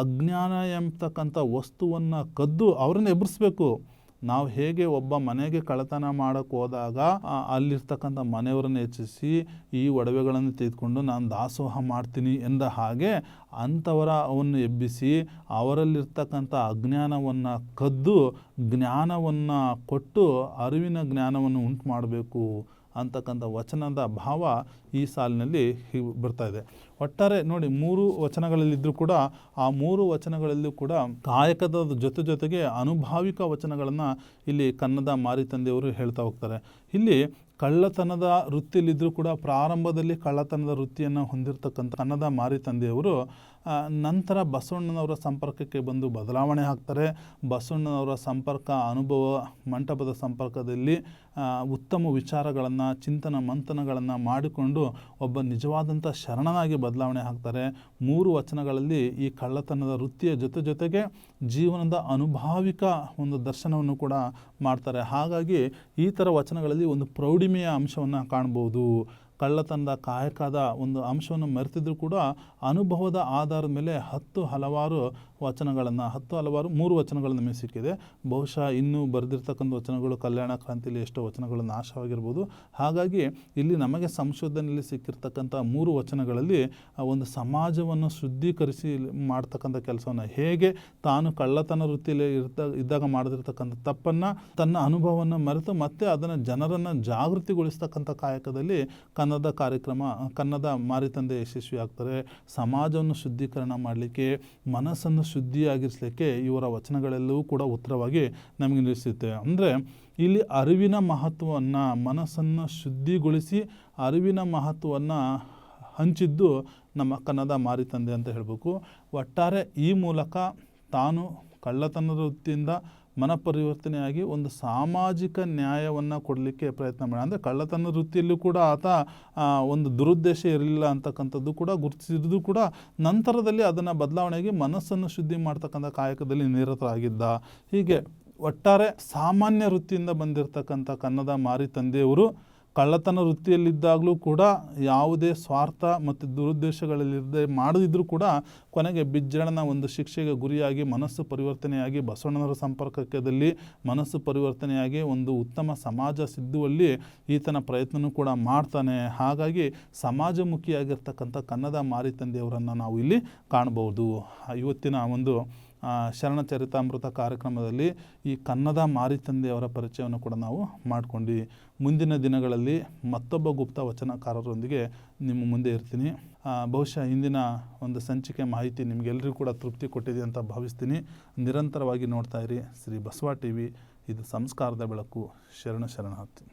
ಅಜ್ಞಾನ ಎಂಬತಕ್ಕಂಥ ವಸ್ತುವನ್ನು ಕದ್ದು ಅವರನ್ನು ಎಬ್ಬರಿಸ್ಬೇಕು ನಾವು ಹೇಗೆ ಒಬ್ಬ ಮನೆಗೆ ಕಳ್ಳತನ ಮಾಡೋಕ್ಕೆ ಹೋದಾಗ ಅಲ್ಲಿರ್ತಕ್ಕಂಥ ಮನೆಯವರನ್ನು ಹೆಚ್ಚಿಸಿ ಈ ಒಡವೆಗಳನ್ನು ತೆಗೆದುಕೊಂಡು ನಾನು ದಾಸೋಹ ಮಾಡ್ತೀನಿ ಎಂದ ಹಾಗೆ ಅಂಥವರ ಅವನ್ನು ಎಬ್ಬಿಸಿ ಅವರಲ್ಲಿರ್ತಕ್ಕಂಥ ಅಜ್ಞಾನವನ್ನು ಕದ್ದು ಜ್ಞಾನವನ್ನು ಕೊಟ್ಟು ಅರಿವಿನ ಜ್ಞಾನವನ್ನು ಉಂಟು ಮಾಡಬೇಕು. ಅಂತಕ್ಕಂಥ ವಚನದ ಭಾವ ಈ ಸಾಲಿನಲ್ಲಿ ಬರ್ತಾ ಇದೆ. ಒಟ್ಟಾರೆ ನೋಡಿ ಮೂರು ವಚನಗಳಲ್ಲಿದ್ದರೂ ಕೂಡ ಆ ಮೂರು ವಚನಗಳಲ್ಲೂ ಕೂಡ ಕಾಯಕದ ಜೊತೆ ಜೊತೆಗೆ ಅನುಭಾವಿಕ ವಚನಗಳನ್ನು ಇಲ್ಲಿ ಕನ್ನಡ ಮಾರಿ ತಂದೆಯವರು ಹೇಳ್ತಾ ಹೋಗ್ತಾರೆ. ಇಲ್ಲಿ ಕಳ್ಳತನದ ವೃತ್ತಿಯಲ್ಲಿದ್ದರೂ ಕೂಡ ಪ್ರಾರಂಭದಲ್ಲಿ ಕಳ್ಳತನದ ವೃತ್ತಿಯನ್ನು ಹೊಂದಿರತಕ್ಕಂಥ ಕನ್ನಡ ಮಾರಿ ತಂದೆಯವರು ನಂತರ ಬಸವಣ್ಣನವರ ಸಂಪರ್ಕಕ್ಕೆ ಬಂದು ಬದಲಾವಣೆ ಆಗ್ತಾರೆ. ಬಸವಣ್ಣನವರ ಸಂಪರ್ಕ, ಅನುಭವ, ಮಂಟಪದ ಸಂಪರ್ಕದಲ್ಲಿ ಉತ್ತಮ ವಿಚಾರಗಳನ್ನು, ಚಿಂತನ ಮಂಥನಗಳನ್ನು ಮಾಡಿಕೊಂಡು ಒಬ್ಬ ನಿಜವಾದಂಥ ಶರಣನಾಗಿ ಬದಲಾವಣೆ ಆಗ್ತಾರೆ. ಮೂರು ವಚನಗಳಲ್ಲಿ ಈ ಕಳ್ಳತನದ ವೃತ್ತಿಯ ಜೊತೆ ಜೊತೆಗೆ ಜೀವನದ ಅನುಭಾವಿಕ ಒಂದು ದರ್ಶನವನ್ನು ಕೂಡ ಮಾಡ್ತಾರೆ. ಹಾಗಾಗಿ ಈ ಥರ ವಚನಗಳಲ್ಲಿ ಒಂದು ಪ್ರೌಢಿಮೆಯ ಅಂಶವನ್ನು ಕಾಣ್ಬೋದು. ಕಳ್ಳತನದ ಕಾಯಕದ ಒಂದು ಅಂಶವನ್ನು ಮರೆತಿದ್ರು ಕೂಡ ಅನುಭವದ ಆಧಾರದ ಮೇಲೆ ಹತ್ತು ಹಲವಾರು ವಚನಗಳನ್ನು, ಹತ್ತು ಹಲವಾರು, ಮೂರು ವಚನಗಳು ನಮಗೆ ಸಿಕ್ಕಿದೆ. ಬಹುಶಃ ಇನ್ನೂ ಬರೆದಿರ್ತಕ್ಕಂಥ ವಚನಗಳು ಕಲ್ಯಾಣ ಕ್ರಾಂತಿಯಲ್ಲಿ ಎಷ್ಟೋ ವಚನಗಳು ನಾಶವಾಗಿರ್ಬೋದು. ಹಾಗಾಗಿ ಇಲ್ಲಿ ನಮಗೆ ಸಂಶೋಧನೆಯಲ್ಲಿ ಸಿಕ್ಕಿರ್ತಕ್ಕಂಥ ಮೂರು ವಚನಗಳಲ್ಲಿ ಒಂದು ಸಮಾಜವನ್ನು ಶುದ್ಧೀಕರಿಸಿ ಮಾಡ್ತಕ್ಕಂಥ ಕೆಲಸವನ್ನು ಹೇಗೆ ತಾನು ಕಳ್ಳತನ ವೃತ್ತಿಯಲ್ಲಿ ಇರ್ತ, ಇದ್ದಾಗ ಮಾಡದಿರ್ತಕ್ಕಂಥ ತಪ್ಪನ್ನು, ತನ್ನ ಅನುಭವವನ್ನು ಮರೆತು ಮತ್ತೆ ಅದನ್ನು ಜನರನ್ನು ಜಾಗೃತಿಗೊಳಿಸ್ತಕ್ಕಂಥ ಕಾಯಕದಲ್ಲಿ ಕನ್ನಡ ಕಾರ್ಯಕ್ರಮ, ಕನ್ನಡ ಮಾರಿತಂದೆ ಯಶಸ್ವಿ ಆಗ್ತಾರೆ ಸಮಾಜವನ್ನು ಶುದ್ಧೀಕರಣ ಮಾಡಲಿಕ್ಕೆ, ಮನಸ್ಸನ್ನು ಶುದ್ಧಿಯಾಗಿರಿಸಲಿಕ್ಕೆ ಇವರ ವಚನಗಳೆಲ್ಲವೂ ಕೂಡ ಉತ್ತರವಾಗಿ ನಮಗೆ ನಿಲ್ಲಿಸುತ್ತೆ ಅಂದರೆ ಇಲ್ಲಿ ಅರಿವಿನ ಮಹತ್ವವನ್ನು, ಮನಸ್ಸನ್ನು ಶುದ್ಧಿಗೊಳಿಸಿ ಅರಿವಿನ ಮಹತ್ವವನ್ನು ಹಂಚಿದ್ದು ನಮ್ಮ ಕನ್ನಡ ಮಾರಿ ತಂದೆ ಅಂತ ಹೇಳಬೇಕು. ಒಟ್ಟಾರೆ ಈ ಮೂಲಕ ತಾನು ಕಳ್ಳತನದ ವೃತ್ತಿಯಿಂದ ಮನಪರಿವರ್ತನೆಯಾಗಿ ಒಂದು ಸಾಮಾಜಿಕ ನ್ಯಾಯವನ್ನು ಕೊಡಲಿಕ್ಕೆ ಪ್ರಯತ್ನ ಮಾಡೋಣ. ಅಂದರೆ ಕಳ್ಳತನ ವೃತ್ತಿಯಲ್ಲೂ ಕೂಡ ಆತ ಒಂದು ದುರುದ್ದೇಶ ಇರಲಿಲ್ಲ ಅಂತಕ್ಕಂಥದ್ದು ಕೂಡ ಗುರುತಿಸಿದ್ದು ಕೂಡ ನಂತರದಲ್ಲಿ ಅದನ್ನು ಬದಲಾವಣೆಗೆ ಮನಸ್ಸನ್ನು ಶುದ್ಧಿ ಮಾಡ್ತಕ್ಕಂಥ ಕಾಯಕದಲ್ಲಿ ನಿರತರಾಗಿದ್ದ. ಹೀಗೆ ಒಟ್ಟಾರೆ ಸಾಮಾನ್ಯ ವೃತ್ತಿಯಿಂದ ಬಂದಿರತಕ್ಕಂಥ ಕನ್ನಡ ಮಾರಿ ತಂದೆಯವರು ಕಳ್ಳತನ ವೃತ್ತಿಯಲ್ಲಿದ್ದಾಗಲೂ ಕೂಡ ಯಾವುದೇ ಸ್ವಾರ್ಥ ಮತ್ತು ದುರುದ್ದೇಶಗಳಲ್ಲಿರದೆ ಮಾಡದಿದ್ದರೂ ಕೂಡ ಕೊನೆಗೆ ಬಿಜ್ಜಳನ ಒಂದು ಶಿಕ್ಷೆಗೆ ಗುರಿಯಾಗಿ, ಮನಸ್ಸು ಪರಿವರ್ತನೆಯಾಗಿ, ಬಸವಣ್ಣನವರ ಸಂಪರ್ಕದಲ್ಲಿ ಮನಸ್ಸು ಪರಿವರ್ತನೆಯಾಗಿ ಒಂದು ಉತ್ತಮ ಸಮಾಜ ಸಿದ್ಧುವಲ್ಲಿ ಈತನ ಪ್ರಯತ್ನನೂ ಕೂಡ ಮಾಡ್ತಾನೆ. ಹಾಗಾಗಿ ಸಮಾಜಮುಖಿಯಾಗಿರ್ತಕ್ಕಂಥ ಕನ್ನಡ ಮಾರಿತಂದೆಯವರನ್ನು ನಾವು ಇಲ್ಲಿ ಕಾಣಬಹುದು. ಇವತ್ತಿನ ಒಂದು ಶರಣ ಚರಿತಾಮೃತ ಕಾರ್ಯಕ್ರಮದಲ್ಲಿ ಈ ಕನ್ನಡ ಮಾರಿತಂದೆಯವರ ಪರಿಚಯವನ್ನು ಕೂಡ ನಾವು ಮಾಡ್ಕೊಂಡು ಮುಂದಿನ ದಿನಗಳಲ್ಲಿ ಮತ್ತೊಬ್ಬ ಗುಪ್ತ ವಚನಕಾರರೊಂದಿಗೆ ನಿಮ್ಮ ಮುಂದೆ ಇರ್ತೀನಿ. ಬಹುಶಃ ಇಂದಿನ ಒಂದು ಸಂಚಿಕೆ ಮಾಹಿತಿ ನಿಮಗೆಲ್ಲರಿಗೂ ಕೂಡ ತೃಪ್ತಿ ಕೊಟ್ಟಿದೆ ಅಂತ ಭಾವಿಸ್ತೀನಿ. ನಿರಂತರವಾಗಿ ನೋಡ್ತಾ ಇರಿ. ಶ್ರೀ ಬಸವ ಟಿ ವಿ ಇದು ಸಂಸ್ಕಾರದ ಬೆಳಕು. ಶರಣ ಶರಣಾರ್ಥಿ